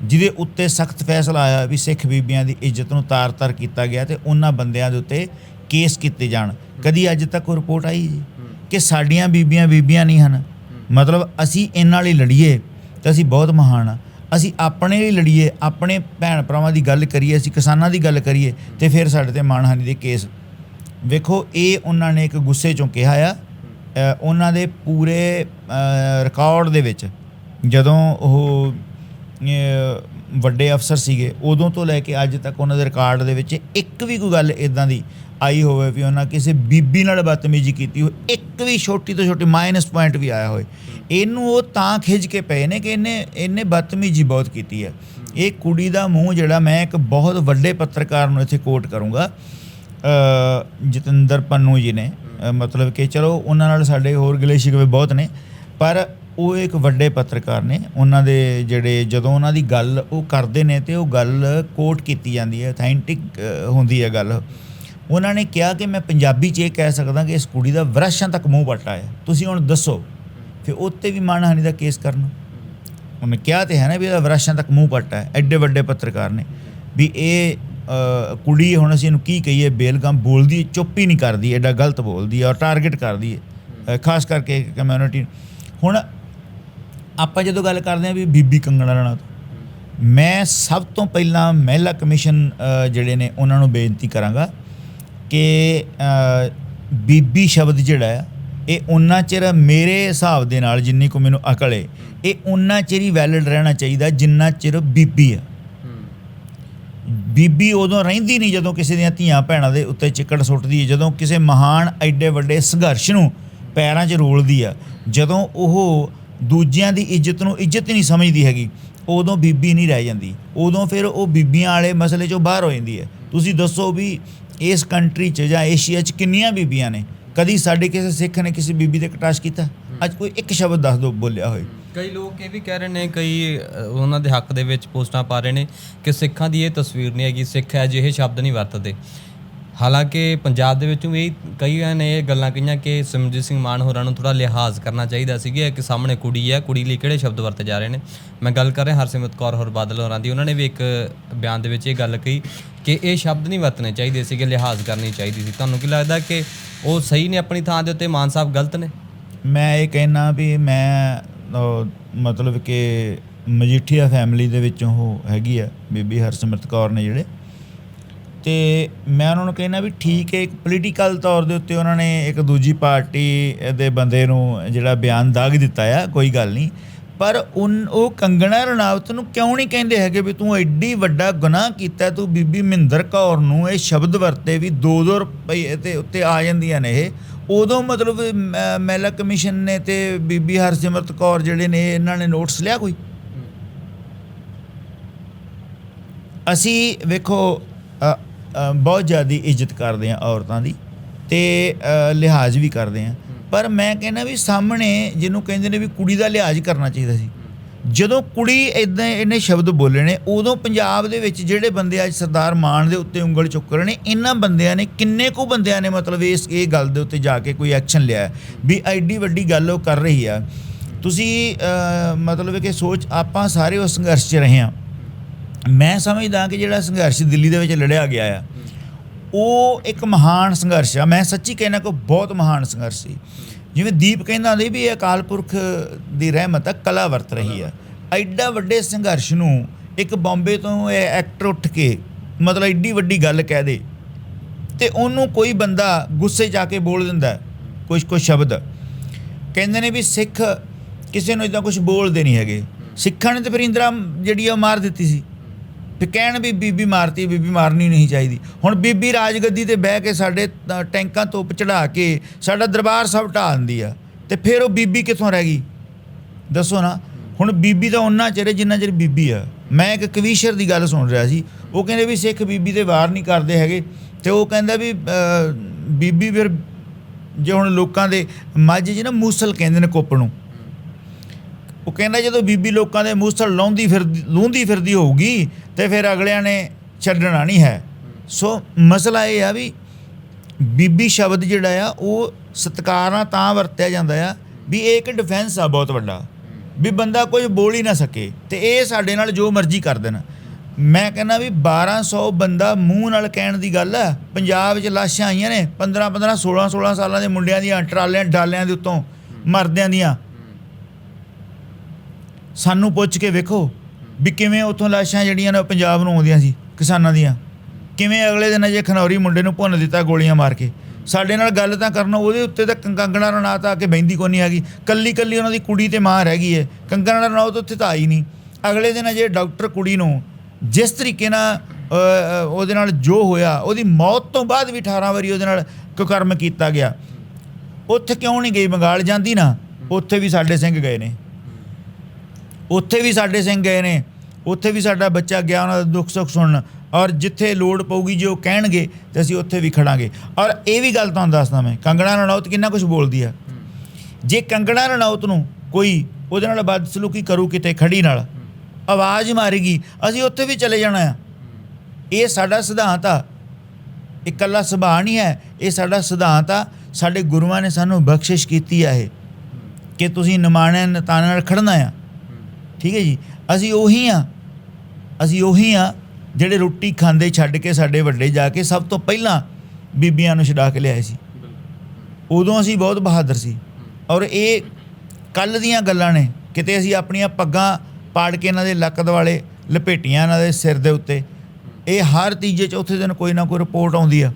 S1: ਜਿਹਦੇ ਉੱਤੇ ਸਖਤ ਫੈਸਲਾ ਆਇਆ ਵੀ ਸਿੱਖ ਬੀਬੀਆਂ ਦੀ ਇੱਜ਼ਤ ਨੂੰ ਤਾਰ-ਤਾਰ ਕੀਤਾ ਗਿਆ ਤੇ ਉਹਨਾਂ ਬੰਦਿਆਂ ਦੇ ਉੱਤੇ ਕੇਸ ਕੀਤੇ ਜਾਣ। ਕਦੀ ਅੱਜ ਤੱਕ ਉਹ ਰਿਪੋਰਟ ਆਈ ਜੀ? ਕਿ ਸਾਡੀਆਂ ਬੀਬੀਆਂ ਬੀਬੀਆਂ ਨਹੀਂ ਹਨ? ਮਤਲਬ ਅਸੀਂ ਇਹਨਾਂ ਲਈ ਲੜੀਏ ਤਾਂ ਅਸੀਂ ਬਹੁਤ ਮਹਾਨ ਆ। ਅਸੀਂ ਆਪਣੇ ਲਈ ਲੜੀਏ, ਆਪਣੇ ਭੈਣ ਭਰਾਵਾਂ ਦੀ ਗੱਲ ਕਰੀਏ, ਅਸੀਂ ਕਿਸਾਨਾਂ ਦੀ ਗੱਲ ਕਰੀਏ, ਤੇ ਫਿਰ ਸਾਡੇ ਤੇ ਮਾਣਹਾਨੀ ਦੇ ਕੇਸ। ਵੇਖੋ, ਇਹ ਉਹਨਾਂ ਨੇ ਇੱਕ ਗੁੱਸੇ ਚੋਂ ਕਿਹਾ ਆ ਉਹਨਾਂ ਦੇ ਪੂਰੇ ਰਿਕਾਰਡ ਦੇ ਵਿੱਚ ਜਦੋਂ ਉਹ ਵੱਡੇ ਅਫਸਰ ਸੀਗੇ, ਉਦੋਂ ਤੋਂ ਲੈ ਕੇ ਅੱਜ ਤੱਕ ਉਹਨਾਂ ਦੇ ਰਿਕਾਰਡ ਦੇ ਵਿੱਚ ਇੱਕ ਵੀ ਕੋਈ ਗੱਲ ਇਦਾਂ ਦੀ ਆਈ ਹੋਵੇ ਵੀ ਉਹਨਾਂ ਕਿਸੇ ਬੀਬੀ ਨਾਲ ਬਦਤਮੀਜ਼ੀ ਕੀਤੀ ਹੋਵੇ, ਇੱਕ ਵੀ ਛੋਟੀ ਤੋਂ ਛੋਟੀ ਮਾਈਨਸ ਪੁਆਇੰਟ ਵੀ ਆਇਆ ਹੋਵੇ। ਇਹਨੂੰ ਉਹ ਤਾਂ ਖਿੱਚ ਕੇ ਪਏ ਨੇ ਕਿ ਇਹਨੇ ਇਹਨੇ ਬਦਤਮੀਜ਼ੀ ਬਹੁਤ ਕੀਤੀ ਹੈ। ਇਹ ਕੁੜੀ ਦਾ ਮੂੰਹ ਜਿਹੜਾ ਮੈਂ ਇੱਕ ਬਹੁਤ ਵੱਡੇ ਪੱਤਰਕਾਰ ਨੂੰ ਇੱਥੇ ਕੋਟ ਕਰੂੰਗਾ ਜਤਿੰਦਰ ਪੰਨੂ ਜੀ ਨੇ। ਮਤਲਬ ਕਿ ਚਲੋ ਉਹਨਾਂ ਨਾਲ ਸਾਡੇ ਹੋਰ ਗਿਲੇ ਸ਼ਿਕਵੇ ਬਹੁਤ ਨੇ, ਪਰ ਉਹ ਇੱਕ ਵੱਡੇ ਪੱਤਰਕਾਰ ਨੇ। ਉਹਨਾਂ ਦੇ ਜਿਹੜੇ ਜਦੋਂ ਉਹਨਾਂ ਦੀ ਗੱਲ ਉਹ ਕਰਦੇ ਨੇ ਤੇ ਉਹ ਗੱਲ ਕੋਟ ਕੀਤੀ ਜਾਂਦੀ ਹੈ ਅਥੈਂਟਿਕ ਹੁੰਦੀ ਹੈ ਗੱਲ। ਉਹਨਾਂ ਨੇ ਕਿਹਾ ਕਿ ਮੈਂ ਪੰਜਾਬੀ 'ਚ ਇਹ ਕਹਿ ਸਕਦਾ ਕਿ ਇਸ ਕੁੜੀ ਦਾ ਵਰਸ਼ਾਂ ਤੱਕ ਮੂੰਹ ਪੱਟਾ ਹੈ। ਤੁਸੀਂ ਹੁਣ ਦੱਸੋ, ਫਿਰ ਉੱਤੇ ਵੀ ਮਾਣਹਾਨੀ ਦਾ ਕੇਸ ਕਰਨਾ? ਉਹਨੇ ਕਿਹਾ ਤੇ ਹੈ ਨਾ ਵੀ ਇਹਦਾ ਵਰਸ਼ਾਂ ਤੱਕ ਮੂੰਹ ਪੱਟਾ ਹੈ, ਐਡੇ ਵੱਡੇ ਪੱਤਰਕਾਰ ਨੇ। ਵੀ ਇਹ ਕੁੜੀ ਹੁਣ ਅਸੀਂ ਇਹਨੂੰ ਕੀ ਕਹੀਏ, ਬੇਲਗਮ ਬੋਲਦੀ, ਚੁੱਪ ਹੀ ਨਹੀਂ ਕਰਦੀ, ਐਡਾ ਗਲਤ ਬੋਲਦੀ ਹੈ ਔਰ ਟਾਰਗੇਟ ਕਰਦੀ ਹੈ। ਖਾਸ ਕਰਕੇ ਕਮਿਊਨਿਟੀ ਹੁਣ ਆਪਾਂ ਜਦੋਂ ਗੱਲ ਕਰਦੇ ਹਾਂ ਵੀ ਬੀਬੀ ਕੰਗਣਾ ਰਣਾ ਤੋਂ, ਮੈਂ ਸਭ ਤੋਂ ਪਹਿਲਾਂ ਮਹਿਲਾ ਕਮਿਸ਼ਨ ਜਿਹੜੇ ਨੇ, ਉਹਨਾਂ ਨੂੰ ਬੇਨਤੀ ਕਰਾਂਗਾ ਕਿ ਬੀਬੀ ਸ਼ਬਦ ਜਿਹੜਾ ਇਹ ਉਨਾ ਚਿਰ ਮੇਰੇ ਹਿਸਾਬ ਦੇ ਨਾਲ ਜਿੰਨੀ ਕੋ ਮੈਨੂੰ ਅਕਲ ਹੈ ਇਹ ਉਨਾ ਚਿਰ ਹੀ ਵੈਲਿਡ ਰਹਿਣਾ ਚਾਹੀਦਾ ਜਿੰਨਾ ਚਿਰ ਬੀਬੀ ਆ ਬੀਬੀ ਉਦੋਂ ਰਹਿੰਦੀ ਨਹੀਂ ਜਦੋਂ ਕਿਸੇ ਦੀਆਂ ਧੀਆਂ ਭੈਣਾਂ ਦੇ ਉੱਤੇ ਚਿੱਕੜ ਸੁੱਟਦੀ ਹੈ ਜਦੋਂ ਕਿਸੇ ਮਹਾਨ ਐਡੇ ਵੱਡੇ ਸੰਘਰਸ਼ ਨੂੰ ਪੈਰਾਂ 'ਚ ਰੋਲਦੀ ਆ ਜਦੋਂ ਉਹ ਦੂਜਿਆਂ ਦੀ ਇੱਜ਼ਤ ਨੂੰ ਇੱਜ਼ਤ ਹੀ ਨਹੀਂ ਸਮਝਦੀ ਹੈਗੀ ਉਦੋਂ ਬੀਬੀ ਨਹੀਂ ਰਹਿ ਜਾਂਦੀ। ਉਦੋਂ ਫਿਰ ਉਹ ਬੀਬੀਆਂ ਵਾਲੇ ਮਸਲੇ 'ਚੋਂ ਬਾਹਰ ਹੋ ਜਾਂਦੀ ਹੈ। ਤੁਸੀਂ ਦੱਸੋ ਵੀ ਇਸ ਕੰਟਰੀ 'ਚ ਜਾਂ ਏਸ਼ੀਆ 'ਚ ਕਿੰਨੀਆਂ ਬੀਬੀਆਂ ਨੇ? ਕਦੀ ਸਾਡੇ ਕਿਸੇ ਸਿੱਖ ਨੇ ਕਿਸੇ ਬੀਬੀ ਤੇ ਕਟਾਸ਼ ਕੀਤਾ? ਅੱਜ ਕੋਈ ਇੱਕ ਸ਼ਬਦ ਦੱਸ ਦਿਓ ਬੋਲਿਆ ਹੋਏ।
S2: ਕਈ ਲੋਕ ਇਹ ਵੀ ਕਹਿ ਰਹੇ ਨੇ ਕਈ ਉਹਨਾਂ ਦੇ ਹੱਕ ਦੇ ਵਿੱਚ ਪੋਸਟਾਂ ਪਾ ਰਹੇ ਨੇ ਕਿ ਸਿੱਖਾਂ ਦੀ ਇਹ ਤਸਵੀਰ ਨਹੀਂ ਹੈਗੀ ਸਿੱਖ ਹੈ ਜਿਹੇ ਸ਼ਬਦ ਨਹੀਂ ਵਰਤਦੇ। ਹਾਲਾਂਕਿ ਪੰਜਾਬ ਦੇ ਵਿੱਚੋਂ ਵੀ ਕਈਆਂ ਨੇ ਇਹ ਗੱਲਾਂ ਕਹੀਆਂ ਕਿ ਸਿਮਰਜੀਤ ਸਿੰਘ ਮਾਨ ਹੋਰਾਂ ਨੂੰ ਥੋੜਾ ਲਿਹਾਜ਼ ਕਰਨਾ ਚਾਹੀਦਾ ਸੀਗਾ ਕਿ ਸਾਹਮਣੇ ਕੁੜੀ ਹੈ ਕੁੜੀ ਲਈ ਕਿਹੜੇ ਸ਼ਬਦ ਵਰਤੇ ਜਾ ਰਹੇ ਨੇ। ਮੈਂ ਗੱਲ ਕਰ ਰਿਹਾ ਹਰਸਿਮਰਤ ਕੌਰ ਹੋਰ ਬਾਦਲ ਹੋਰਾਂ ਦੀ ਉਹਨਾਂ ਨੇ ਵੀ ਇੱਕ ਬਿਆਨ ਦੇ ਵਿੱਚ ਇਹ ਗੱਲ ਕਹੀ ਕਿ ਇਹ ਸ਼ਬਦ ਨਹੀਂ ਵਰਤਣੇ ਚਾਹੀਦੇ ਸੀਗੇ, ਲਿਹਾਜ਼ ਕਰਨੀ ਚਾਹੀਦੀ ਸੀ। ਤੁਹਾਨੂੰ ਕੀ ਲੱਗਦਾ ਕਿ ਉਹ ਸਹੀ ਨੇ ਆਪਣੀ ਥਾਂ ਦੇ ਉੱਤੇ? ਮਾਨ ਸਾਹਿਬ ਗਲਤ ਨੇ?
S1: ਮੈਂ ਇਹ ਕਹਿਣਾ ਵੀ ਮੈਂ ਮਤਲਬ ਕਿ ਮਜੀਠੀਆ ਫੈਮਿਲੀ ਦੇ ਵਿੱਚੋਂ ਉਹ ਹੈਗੀ ਆ, ਬੀਬੀ ਹਰਸਿਮਰਤ ਕੌਰ ਨੇ ਜਿਹੜੇ। ਤੇ ਮੈਂ ਉਹਨਾਂ ਨੂੰ ਕਹਿਣਾ ਵੀ ਠੀਕ ਹੈ, ਇੱਕ ਪੋਲੀਟੀਕਲ ਤੌਰ ਦੇ ਉੱਤੇ ਉਹਨਾਂ ਨੇ ਇੱਕ ਦੂਜੀ ਪਾਰਟੀ ਦੇ ਬੰਦੇ ਨੂੰ ਜਿਹੜਾ ਬਿਆਨ ਦਾਗ ਦਿੱਤਾ ਆ, ਕੋਈ ਗੱਲ ਨਹੀਂ। ਪਰ ਉਨ ਉਹ ਕੰਗਣਾ ਰਣਾਵਤ ਨੂੰ ਕਿਉਂ ਨਹੀਂ ਕਹਿੰਦੇ ਹੈਗੇ ਵੀ ਤੂੰ ਐਡੀ ਵੱਡਾ ਗੁਨਾਹ ਕੀਤਾ, ਤੂੰ ਬੀਬੀ ਮਹਿੰਦਰ ਕੌਰ ਨੂੰ ਇਹ ਸ਼ਬਦ ਵਰਤੇ ਵੀ 2-2 ਰੁਪਏ ਤੇ ਉੱਤੇ ਆ ਜਾਂਦੀਆਂ ਨੇ ਇਹ। ਉਦੋਂ ਮਤਲਬ ਮ- ਮਹਿਲਾ ਕਮਿਸ਼ਨ ਨੇ ਤੇ ਬੀਬੀ ਹਰਸਿਮਰਤ ਕੌਰ ਜਿਹੜੇ ਨੇ, ਇਹਨਾਂ ਨੇ ਨੋਟਸ ਲਿਆ ਕੋਈ? ਅਸੀਂ ਵੇਖੋ ਬਹੁਤ ਜ਼ਿਆਦਾ ਇੱਜ਼ਤ ਕਰਦੇ ਆ ਔਰਤਾਂ ਦੀ ਤੇ ਲਿਹਾਜ਼ ਵੀ ਕਰਦੇ ਆ ਪਰ ਮੈਂ ਕਹਿੰਦਾ ਵੀ ਸਾਹਮਣੇ ਜਿਹਨੂੰ ਕਹਿੰਦੇ ਨੇ ਵੀ ਕੁੜੀ ਦਾ ਲਿਹਾਜ਼ ਕਰਨਾ ਚਾਹੀਦਾ ਸੀ। ਜਦੋਂ ਕੁੜੀ ਇਦਾਂ ਇਹਨੇ ਸ਼ਬਦ ਬੋਲੇ ਨੇ, ਉਦੋਂ ਪੰਜਾਬ ਦੇ ਵਿੱਚ ਜਿਹੜੇ ਬੰਦੇ ਅੱਜ ਸਰਦਾਰ ਮਾਨ ਦੇ ਉੱਤੇ ਉਂਗਲ ਚੁੱਕ ਰਹੇ ਨੇ ਇਹਨਾਂ ਬੰਦਿਆਂ ਨੇ ਕਿੰਨੇ ਕੁ ਬੰਦਿਆਂ ਨੇ ਮਤਲਬ ਇਸ, ਇਹ ਗੱਲ ਦੇ ਉੱਤੇ ਜਾ ਕੇ ਕੋਈ ਐਕਸ਼ਨ ਲਿਆ ਵੀ ਐਡੀ ਵੱਡੀ ਗੱਲ ਉਹ ਕਰ ਰਹੀ ਆ। ਤੁਸੀਂ ਮਤਲਬ ਕਿ ਸੋਚ, ਆਪਾਂ ਸਾਰੇ ਉਸ ਸੰਘਰਸ਼ 'ਚ ਰਹੇ ਹਾਂ। ਮੈਂ ਸਮਝਦਾ ਕਿ ਜਿਹੜਾ ਸੰਘਰਸ਼ ਦਿੱਲੀ ਦੇ ਵਿੱਚ ਲੜਿਆ ਗਿਆ ਆ ਉਹ ਇੱਕ ਮਹਾਨ ਸੰਘਰਸ਼ ਆ। ਮੈਂ ਸੱਚੀ ਕਹਿਣਾ ਕਿ ਬਹੁਤ ਮਹਾਨ ਸੰਘਰਸ਼ ਸੀ। ਜਿਵੇਂ ਦੀਪ ਕਹਿੰਦਾ ਹੁੰਦੇ ਵੀ ਇਹ ਅਕਾਲ ਪੁਰਖ ਦੀ ਰਹਿਮਤ ਆ, ਕਲਾ ਵਰਤ ਰਹੀ ਆ। ਐਡਾ ਵੱਡੇ ਸੰਘਰਸ਼ ਨੂੰ ਇੱਕ ਬੰਬੇ ਤੋਂ ਇਹ ਐਕਟਰ ਉੱਠ ਕੇ ਮਤਲਬ ਐਡੀ ਵੱਡੀ ਗੱਲ ਕਹਿ ਦੇ ਤੇ ਉਹਨੂੰ ਕੋਈ ਬੰਦਾ ਗੁੱਸੇ ਜਾ ਕੇ ਬੋਲ ਦਿੰਦਾ ਕੁਝ ਕੁਝ ਸ਼ਬਦ। ਕਹਿੰਦੇ ਨੇ ਵੀ ਸਿੱਖ ਕਿਸੇ ਨੂੰ ਇਦਾਂ ਕੁਝ ਬੋਲਦੇ ਨਹੀਂ ਹੈਗੇ। ਸਿੱਖਾਂ ਨੇ ਤੇ ਫਿਰ ਇੰਦਰਾ ਜਿਹੜੀ ਆ ਉਹ ਮਾਰ ਦਿੱਤੀ ਸੀ। ਫਿਰ ਕਹਿਣ ਵੀ ਬੀਬੀ ਮਾਰਤੀ, ਬੀਬੀ ਮਾਰਨੀ ਨਹੀਂ ਚਾਹੀਦੀ। ਹੁਣ ਬੀਬੀ ਰਾਜਗੱਦੀ ਤੇ ਬਹਿ ਕੇ ਸਾਡੇ ਟੈਂਕਾਂ ਤੋਂ ਚੜਾ ਕੇ ਸਾਡਾ ਦਰਬਾਰ ਸਭ ਢਾਹ ਦਿੰਦੀ ਆ। ਤੇ ਫਿਰ ਉਹ ਬੀਬੀ ਕਿੱਥੋਂ ਰਹਿ ਗਈ? ਦੱਸੋ ਨਾ। ਹੁਣ ਬੀਬੀ ਤਾਂ ਉਹਨਾਂ ਚਿਰ ਜਿੰਨਾ ਚਿਰ ਬੀਬੀ ਆ। ਮੈਂ ਇੱਕ ਕਵੀਸ਼ਰ ਦੀ ਗੱਲ ਸੁਣ ਰਿਹਾ ਸੀ। ਉਹ ਕਹਿੰਦੇ ਵੀ ਸਿੱਖ ਬੀਬੀ ਦੇ ਵਾਰ ਨਹੀਂ ਕਰਦੇ ਹੈਗੇ। ਤੇ ਉਹ ਕਹਿੰਦਾ ਵੀ ਬੀਬੀ ਫਿਰ ਜੇ ਹੁਣ ਲੋਕਾਂ ਦੇ ਮਾਝੇ 'ਚ ਨਾ ਮੂਸਲ ਕਹਿੰਦੇ ਨੇ ਕੁੱਪ ਨੂੰ। ਉਹ ਕਹਿੰਦਾ ਜਦੋਂ ਬੀਬੀ ਲੋਕਾਂ ਦੇ ਮੂਸਲ ਲਾਉਂਦੀ ਫਿਰ ਲੂੰਦੀ ਫਿਰਦੀ ਹੋਊਗੀ ਤੇ ਫਿਰ ਅਗਲਿਆਂ ਨੇ ਛੱਡਣਾ ਨਹੀਂ ਹੈ। ਸੋ ਮਸਲਾ ਇਹ ਆ ਵੀ ਬੀਬੀ ਸ਼ਬਦ ਜਿਹੜਾ ਆ, ਉਹ ਸਤਿਕਾਰ ਤਾਂ ਵਰਤਿਆ ਜਾਂਦਾ ਆ ਵੀ ਇਹ ਇੱਕ ਡਿਫੈਂਸ ਆ ਬਹੁਤ ਵੱਡਾ। ਵੀ ਬੰਦਾ ਕੁਝ ਬੋਲ ਹੀ ਨਾ ਸਕੇ ਤੇ ਇਹ ਸਾਡੇ ਨਾਲ ਜੋ ਮਰਜ਼ੀ ਕਰ ਦੇਣ। ਮੈਂ ਕਹਿੰਦਾ ਵੀ 1200 ਬੰਦਾ ਮੂੰਹ ਨਾਲ ਕਹਿਣ ਦੀ ਗੱਲ ਆ, ਪੰਜਾਬ 'ਚ ਲਾਸ਼ਾਂ ਆਈਆਂ ਨੇ 15 15 16 16 ਸਾਲਾਂ ਦੇ ਮੁੰਡਿਆਂ ਦੀਆਂ ਟਰਾਲਿਆਂ, ਡਾਲਿਆਂ ਦੇ ਉੱਤੋਂ ਮਰਦਿਆਂ ਦੀਆਂ। ਸਾਨੂੰ ਪੁੱਛ ਕੇ ਵੇਖੋ ਵੀ ਕਿਵੇਂ ਉੱਥੋਂ ਲਾਸ਼ਾਂ ਜਿਹੜੀਆਂ ਨੇ ਉਹ ਪੰਜਾਬ ਨੂੰ ਆਉਂਦੀਆਂ ਸੀ, ਕਿਸਾਨਾਂ ਦੀਆਂ। ਕਿਵੇਂ ਅਗਲੇ ਦਿਨ ਜੇ ਖਨੌਰੀ ਮੁੰਡੇ ਨੂੰ ਭੁੰਨ ਦਿੱਤਾ ਗੋਲੀਆਂ ਮਾਰ ਕੇ। ਸਾਡੇ ਨਾਲ ਗੱਲ ਤਾਂ ਕਰਨ, ਉਹਦੇ ਉੱਤੇ ਤਾਂ ਕੰ- ਕੰਗਣਾ ਰਣਾਤ ਆ ਕੇ ਬਹਿੰਦੀ ਕੋਈ ਨਹੀਂ ਹੈਗੀ ਕੱਲੀ ਕੱਲੀ ਉਹਨਾਂ ਦੀ ਕੁੜੀ ਤੇ ਮਾਂ ਰਹਿ ਗਈ ਹੈ ਕੰਗਣਾ ਰਣਾਉਤ ਉੱਥੇ ਤਾਂ ਆਈ ਨਹੀਂ। ਅਗਲੇ ਦਿਨ ਅਜੇ ਡਾਕਟਰ ਕੁੜੀ ਨੂੰ ਜਿਸ ਤਰੀਕੇ ਨਾਲ ਉਹਦੇ ਨਾਲ ਜੋ ਹੋਇਆ, ਉਹਦੀ ਮੌਤ ਤੋਂ ਬਾਅਦ ਵੀ 18 ਵਾਰੀ ਉਹਦੇ ਨਾਲ ਕੁਕਰਮ ਕੀਤਾ ਗਿਆ। ਉੱਥੇ ਕਿਉਂ ਨਹੀਂ ਗਈ? ਬੰਗਾਲ ਜਾਂਦੀ ਨਾ, ਉੱਥੇ ਵੀ ਸਾਡੇ ਸਿੰਘ ਗਏ ਨੇ। ਉੱਥੇ ਵੀ ਸਾਡੇ ਸਿੰਘ ਗਏ ਨੇ, ਉੱਥੇ ਵੀ ਸਾਡਾ ਬੱਚਾ ਗਿਆ, ਉਹਨਾਂ ਦਾ ਦੁੱਖ ਸੁੱਖ ਸੁਣਨ। ਔਰ ਜਿੱਥੇ ਲੋੜ ਪਊਗੀ ਜੇ ਉਹ ਕਹਿਣਗੇ, ਤੇ ਅਸੀਂ ਉੱਥੇ ਵੀ ਖੜਾਂਗੇ। ਔਰ ਇਹ ਵੀ ਗੱਲ ਤੁਹਾਨੂੰ ਦੱਸਦਾ ਮੈਂ, ਕੰਗਣਾ ਰਣੌਤ ਕਿੰਨਾ ਕੁਝ ਬੋਲਦੀ ਆ। ਜੇ ਕੰਗਣਾ ਰਣੌਤ ਨੂੰ ਕੋਈ ਉਹਦੇ ਨਾਲ ਬਦਸਲੂਕੀ ਕਰੂ ਕਿਤੇ ਖੜੀ ਨਾਲ, ਆਵਾਜ਼ ਮਾਰੇਗੀ, ਅਸੀਂ ਉੱਥੇ ਵੀ ਚਲੇ ਜਾਣਾ ਆ। ਇਹ ਸਾਡਾ ਸਿਧਾਂਤ ਆ। ਇਕੱਲਾ ਸੁਭਾਅ ਨਹੀਂ ਹੈ, ਇਹ ਸਾਡਾ ਸਿਧਾਂਤ ਆ। ਸਾਡੇ ਗੁਰੂਆਂ ਨੇ ਸਾਨੂੰ ਬਖਸ਼ਿਸ਼ ਕੀਤੀ ਆ ਇਹ, ਕਿ ਤੁਸੀਂ ਨਿਮਾਣੇ ਨਤਾਣੇ ਨਾਲ ਖੜਨਾ ਆ। ਠੀਕ ਹੈ ਜੀ? ਅਸੀਂ ਉਹੀ ਆ ਅਸੀਂ ਉਹੀ ਆ ਜਿਹੜੇ ਰੋਟੀ ਖਾਂਦੇ ਛੱਡ ਕੇ ਸਾਡੇ ਵੱਡੇ ਜਾ ਕੇ ਸਭ ਤੋਂ ਪਹਿਲਾਂ ਬੀਬੀਆਂ ਨੂੰ ਛਡਾ ਕੇ ਲਿਆਏ ਸੀ। ਉਦੋਂ ਅਸੀਂ ਬਹੁਤ ਬਹਾਦਰ ਸੀ। ਔਰ ਇਹ ਕੱਲ ਦੀਆਂ ਗੱਲਾਂ ਨੇ। ਕਿਤੇ ਅਸੀਂ ਆਪਣੀਆਂ ਪੱਗਾਂ ਪਾੜ ਕੇ ਇਹਨਾਂ ਦੇ ਲੱਕ ਦੁਆਲੇ ਲਪੇਟੀਆਂ ਇਹਨਾਂ ਦੇ ਸਿਰ ਦੇ ਉੱਤੇ। ਇਹ ਹਰ ਤੀਜੇ ਚੌਥੇ ਦਿਨ ਕੋਈ ਨਾ ਕੋਈ ਰਿਪੋਰਟ ਆਉਂਦੀ ਆ।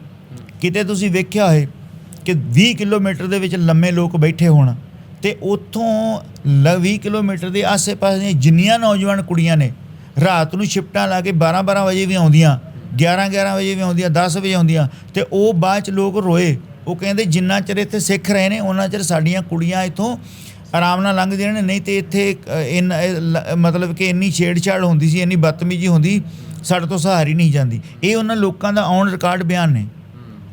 S1: ਕਿਤੇ ਤੁਸੀਂ ਵੇਖਿਆ ਹੋਏ ਕਿ 20 ਕਿਲੋਮੀਟਰ ਦੇ ਵਿੱਚ ਲੰਮੇ ਲੋਕ ਬੈਠੇ ਹੋਣ। ਤੇ ਉੱਥੋਂ ਲ 20 ਕਿਲੋਮੀਟਰ ਦੇ ਆਸੇ-ਪਾਸੇ ਦੀਆਂ ਜਿੰਨੀਆਂ ਨੌਜਵਾਨ ਕੁੜੀਆਂ ਨੇ, ਰਾਤ ਨੂੰ ਸ਼ਿਫਟਾਂ ਲਾ ਕੇ 12-12 ਵਜੇ ਵੀ ਆਉਂਦੀਆਂ 11-11 ਵਜੇ ਵੀ ਆਉਂਦੀਆਂ 10 ਵਜੇ ਆਉਂਦੀਆਂ ਤੇ ਉਹ ਬਾਅਦ ਚ ਲੋਕ ਰੋਏ। ਉਹ ਕਹਿੰਦੇ, ਜਿੰਨਾ ਚਿਰ ਇੱਥੇ ਸਿੱਖ ਰਹੇ ਨੇ, ਉਹਨਾਂ ਚਿਰ ਸਾਡੀਆਂ ਕੁੜੀਆਂ ਇੱਥੋਂ ਆਰਾਮ ਨਾਲ ਲੰਘਦੀਆਂ ਨੇ। ਨਹੀਂ ਤੇ ਇੱਥੇ ਮਤਲਬ ਕਿ ਇੰਨੀ ਛੇੜਛਾੜ ਹੁੰਦੀ ਸੀ, ਇੰਨੀ ਬਦਤਮੀਜ਼ੀ ਹੁੰਦੀ, ਸਾਡੇ ਤੋਂ ਸਹਾਰੀ ਨਹੀਂ ਜਾਂਦੀ। ਇਹ ਉਹਨਾਂ ਲੋਕਾਂ ਦਾ ਔਨ ਰਿਕਾਰਡ ਬਿਆਨ ਨੇ।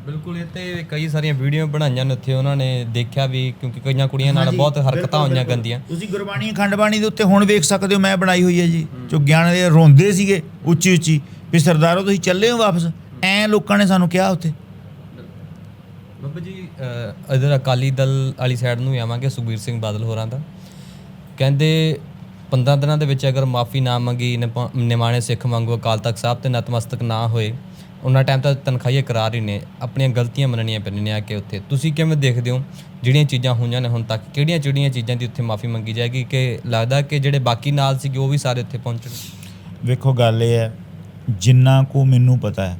S2: ਬਿਲਕੁਲ ਇਹ ਤੇ ਕਈ ਸਾਰੀਆਂ ਵੀਡੀਓ ਬਣਾਈਆਂ ਨੇ ਉੱਥੇ ਉਹਨਾਂ ਨੇ ਦੇਖਿਆ ਵੀ ਕਿਉਂਕਿ ਕਈਆਂ ਕੁੜੀਆਂ ਨਾਲ ਬਹੁਤ ਹਰਕਤਾਂ ਹੋਈਆਂ ਗੰਦੀਆਂ।
S1: ਤੁਸੀਂ ਗੁਰਬਾਣੀ ਅਖੰਡ ਬਾਣੀ ਦੇ ਉੱਤੇ ਹੁਣ ਵੇਖ ਸਕਦੇ ਹੋ ਮੈਂ ਬਣਾਈ ਹੋਈ ਹੈ ਜੀ ਜੋ ਗਿਆਨ ਦੇ ਰੋਂਦੇ ਸੀਗੇ ਉੱਚੀ ਉੱਚੀ ਵੀ ਸਰਦਾਰੋ ਤੁਸੀਂ ਚੱਲੇ ਹੋ ਵਾਪਸ? ਐ ਲੋਕਾਂ ਨੇ ਸਾਨੂੰ ਕਿਹਾ ਉੱਥੇ।
S2: ਬੱਬਾ ਜੀ ਅਹ, ਇੱਧਰ ਅਕਾਲੀ ਦਲ ਵਾਲੀ ਸਾਈਡ ਨੂੰ ਵੀ ਆਵਾਂਗੇ ਸੁਖਬੀਰ ਸਿੰਘ ਬਾਦਲ ਹੋਰਾਂ ਦਾ। ਕਹਿੰਦੇ 15 ਦਿਨਾਂ ਦੇ ਵਿੱਚ ਅਗਰ ਮਾਫੀ ਨਾ ਮੰਗੀ ਨਿਪਾ- ਨਿਮਾਣੇ ਸਿੱਖ ਵਾਂਗੂ ਅਕਾਲ ਤਖਤ ਸਾਹਿਬ ਤੇ ਨਤਮਸਤਕ ਨਾ ਹੋਏ ਉਹਨਾਂ ਟਾਈਮ ਤਾਂ ਤਨਖਾਹੀਏ ਕਰਾਰ ਹੀ ਨੇ ਆਪਣੀਆਂ ਗਲਤੀਆਂ ਮੰਨਣੀਆਂ ਪੈਣੀਆਂ ਆ ਕੇ ਉੱਥੇ। ਤੁਸੀਂ ਕਿਵੇਂ ਦੇਖਦੇ ਹੋ ਜਿਹੜੀਆਂ ਚੀਜ਼ਾਂ ਹੋਈਆਂ ਨੇ ਹੁਣ ਤੱਕ? ਕਿਹੜੀਆਂ ਜਿਹੜੀਆਂ ਚੀਜ਼ਾਂ ਦੀ ਉੱਥੇ ਮਾਫੀ ਮੰਗੀ ਜਾਏਗੀ ਕਿ ਲੱਗਦਾ ਕਿ ਜਿਹੜੇ ਬਾਕੀ ਨਾਲ ਸੀਗੇ ਉਹ ਵੀ ਸਾਰੇ ਉੱਥੇ ਪਹੁੰਚਣ
S1: ਵੇਖੋ ਗੱਲ ਇਹ ਹੈ ਜਿੰਨਾ ਕੋ ਮੈਨੂੰ ਪਤਾ ਹੈ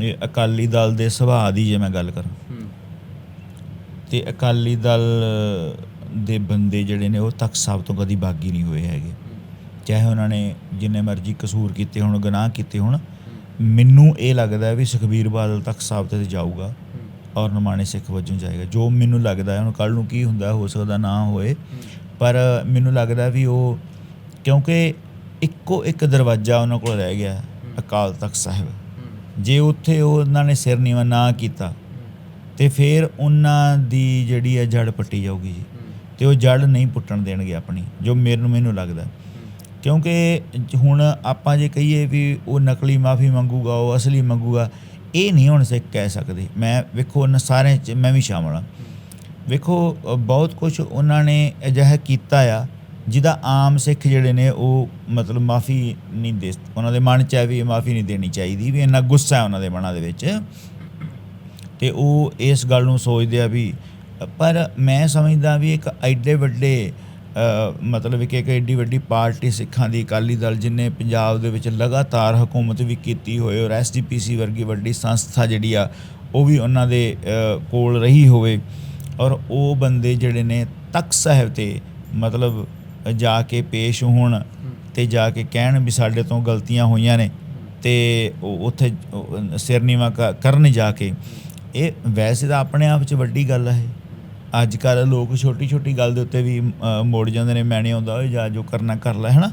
S1: ਇਹ ਅਕਾਲੀ ਦਲ ਦੇ ਸੁਭਾਅ ਦੀ ਜੇ ਮੈਂ ਗੱਲ ਕਰਾਂ। ਤੇ ਅਕਾਲੀ ਦਲ ਦੇ ਬੰਦੇ ਜਿਹੜੇ ਨੇ ਉਹ ਤੱਕ ਸਭ ਤੋਂ ਕਦੀ ਬਾਗੀ ਨਹੀਂ ਹੋਏ ਹੈਗੇ। ਚਾਹੇ ਉਹਨਾਂ ਨੇ ਜਿੰਨੇ ਮਰਜ਼ੀ ਕਸੂਰ ਕੀਤੇ ਹੋਣ ਗੁਨਾਹ ਕੀਤੇ ਹੋਣ ਮੈਨੂੰ ਇਹ ਲੱਗਦਾ ਹੈ ਵੀ ਸੁਖਬੀਰ ਬਾਦਲ ਤੱਕ ਸਾਹਿਬ ਤੇ ਜਾਊਗਾ ਔਰ ਨਮਾਣੇ ਸਿੱਖ ਵਜੋਂ ਜਾਏਗਾ। ਜੋ ਮੈਨੂੰ ਲੱਗਦਾ ਹੈ, ਹੁਣ ਕੱਲ ਨੂੰ ਕੀ ਹੁੰਦਾ, ਹੋ ਸਕਦਾ ਨਾ ਹੋਏ, ਪਰ ਮੈਨੂੰ ਲੱਗਦਾ ਵੀ ਉਹ ਕਿਉਂਕਿ ਇੱਕੋ ਇੱਕ ਦਰਵਾਜ਼ਾ ਉਹਨਾਂ ਕੋਲ ਰਹਿ ਗਿਆ, ਅਕਾਲ ਤਖਤ ਸਾਹਿਬ। ਜੇ ਉੱਥੇ ਉਹ ਉਹਨਾਂ ਨੇ ਸਿਰ ਨੀਵਾਂ ਨਾ ਕੀਤਾ, ਤੇ ਫਿਰ ਉਹਨਾਂ ਦੀ ਜਿਹੜੀ ਹੈ ਜੜ ਪੱਟੀ ਜਾਊਗੀ ਜੀ। ਤੇ ਉਹ ਜੜ ਨਹੀਂ ਪੁੱਟਣ ਦੇਣਗੇ ਆਪਣੀ, ਜੋ ਮੈਨੂੰ ਮੈਨੂੰ ਲੱਗਦਾ। ਕਿਉਂਕਿ ਹੁਣ ਆਪਾਂ ਜੇ ਕਹੀਏ ਵੀ ਉਹ ਨਕਲੀ ਮਾਫੀ ਮੰਗੂਗਾ, ਉਹ ਅਸਲੀ ਮੰਗੂਗਾ, ਇਹ ਨਹੀਂ ਹੁਣ ਸਿੱਖ ਕਹਿ ਸਕਦੇ। ਮੈਂ ਵੇਖੋ ਉਹਨਾਂ ਸਾਰਿਆਂ ਚ ਮੈਂ ਵੀ ਸ਼ਾਮਲ ਹਾਂ। ਵੇਖੋ ਬਹੁਤ ਕੁਝ ਉਹਨਾਂ ਨੇ ਅਜਿਹਾ ਕੀਤਾ ਆ, ਜਿਹਦਾ ਆਮ ਸਿੱਖ ਜਿਹੜੇ ਨੇ ਉਹ ਮਤਲਬ ਮਾਫੀ ਨਹੀਂ ਦੇ ਉਹਨਾਂ ਦੇ ਮਨ ਚ ਹੈ ਵੀ ਮਾਫੀ ਨਹੀਂ ਦੇਣੀ ਚਾਹੀਦੀ, ਵੀ ਇੰਨਾ ਗੁੱਸਾ ਹੈ ਉਹਨਾਂ ਦੇ ਮਨਾਂ ਦੇ ਵਿੱਚ। ਤੇ ਉਹ ਇਸ ਗੱਲ ਨੂੰ ਸੋਚਦੇ ਆ ਵੀ, ਪਰ ਮੈਂ ਸਮਝਦਾ ਵੀ ਇੱਕ ਐਡੇ ਵੱਡੇ ਮਤਲਬ ਕਿ ਇੱਕ ਐਡੀ ਵੱਡੀ ਪਾਰਟੀ ਸਿੱਖਾਂ ਦੀ ਅਕਾਲੀ ਦਲ ਜਿਨੇ ਪੰਜਾਬ ਦੇ ਵਿੱਚ ਲਗਾਤਾਰ ਹਕੂਮਤ ਵੀ ਕੀਤੀ ਹੋਏ ਔਰ ਐਸਜੀਪੀਸੀ ਵਰਗੀ ਵੱਡੀ ਸੰਸਥਾ ਜਿਹੜੀ ਆ, ਉਹ ਵੀ ਉਹਨਾਂ ਦੇ ਕੋਲ ਰਹੀ ਹੋਵੇ ਔਰ ਉਹ ਬੰਦੇ ਜਿਹੜੇ ਨੇ ਤਖਤ ਸਾਹਿਬ ਤੇ ਮਤਲਬ ਜਾ ਕੇ ਪੇਸ਼ ਹੋਣ ਤੇ ਜਾ ਕੇ ਕਹਿਣ ਵੀ ਸਾਡੇ ਤੋਂ ਗਲਤੀਆਂ ਹੋਈਆਂ ਨੇ ਤੇ ਉਹ ਉੱਥੇ, ਉਹ ਸਿਰ ਨੀਵਾਂ ਕ- ਕਰਨ ਜਾ ਕੇ। ਇਹ ਵੈਸੇ ਤਾਂ ਆਪਣੇ ਆਪ 'ਚ ਵੱਡੀ ਗੱਲ ਹੈ। ਅੱਜ ਕੱਲ੍ਹ ਲੋਕ ਛੋਟੀ ਛੋਟੀ ਗੱਲ ਦੇ ਉੱਤੇ ਵੀ ਮੋੜ ਜਾਂਦੇ ਨੇ ਮੈਂ ਨਹੀਂ ਆਉਂਦਾ ਓਏ ਜਾ ਜੋ ਕਰਨਾ ਕਰ ਲੈ ਹਨਾ?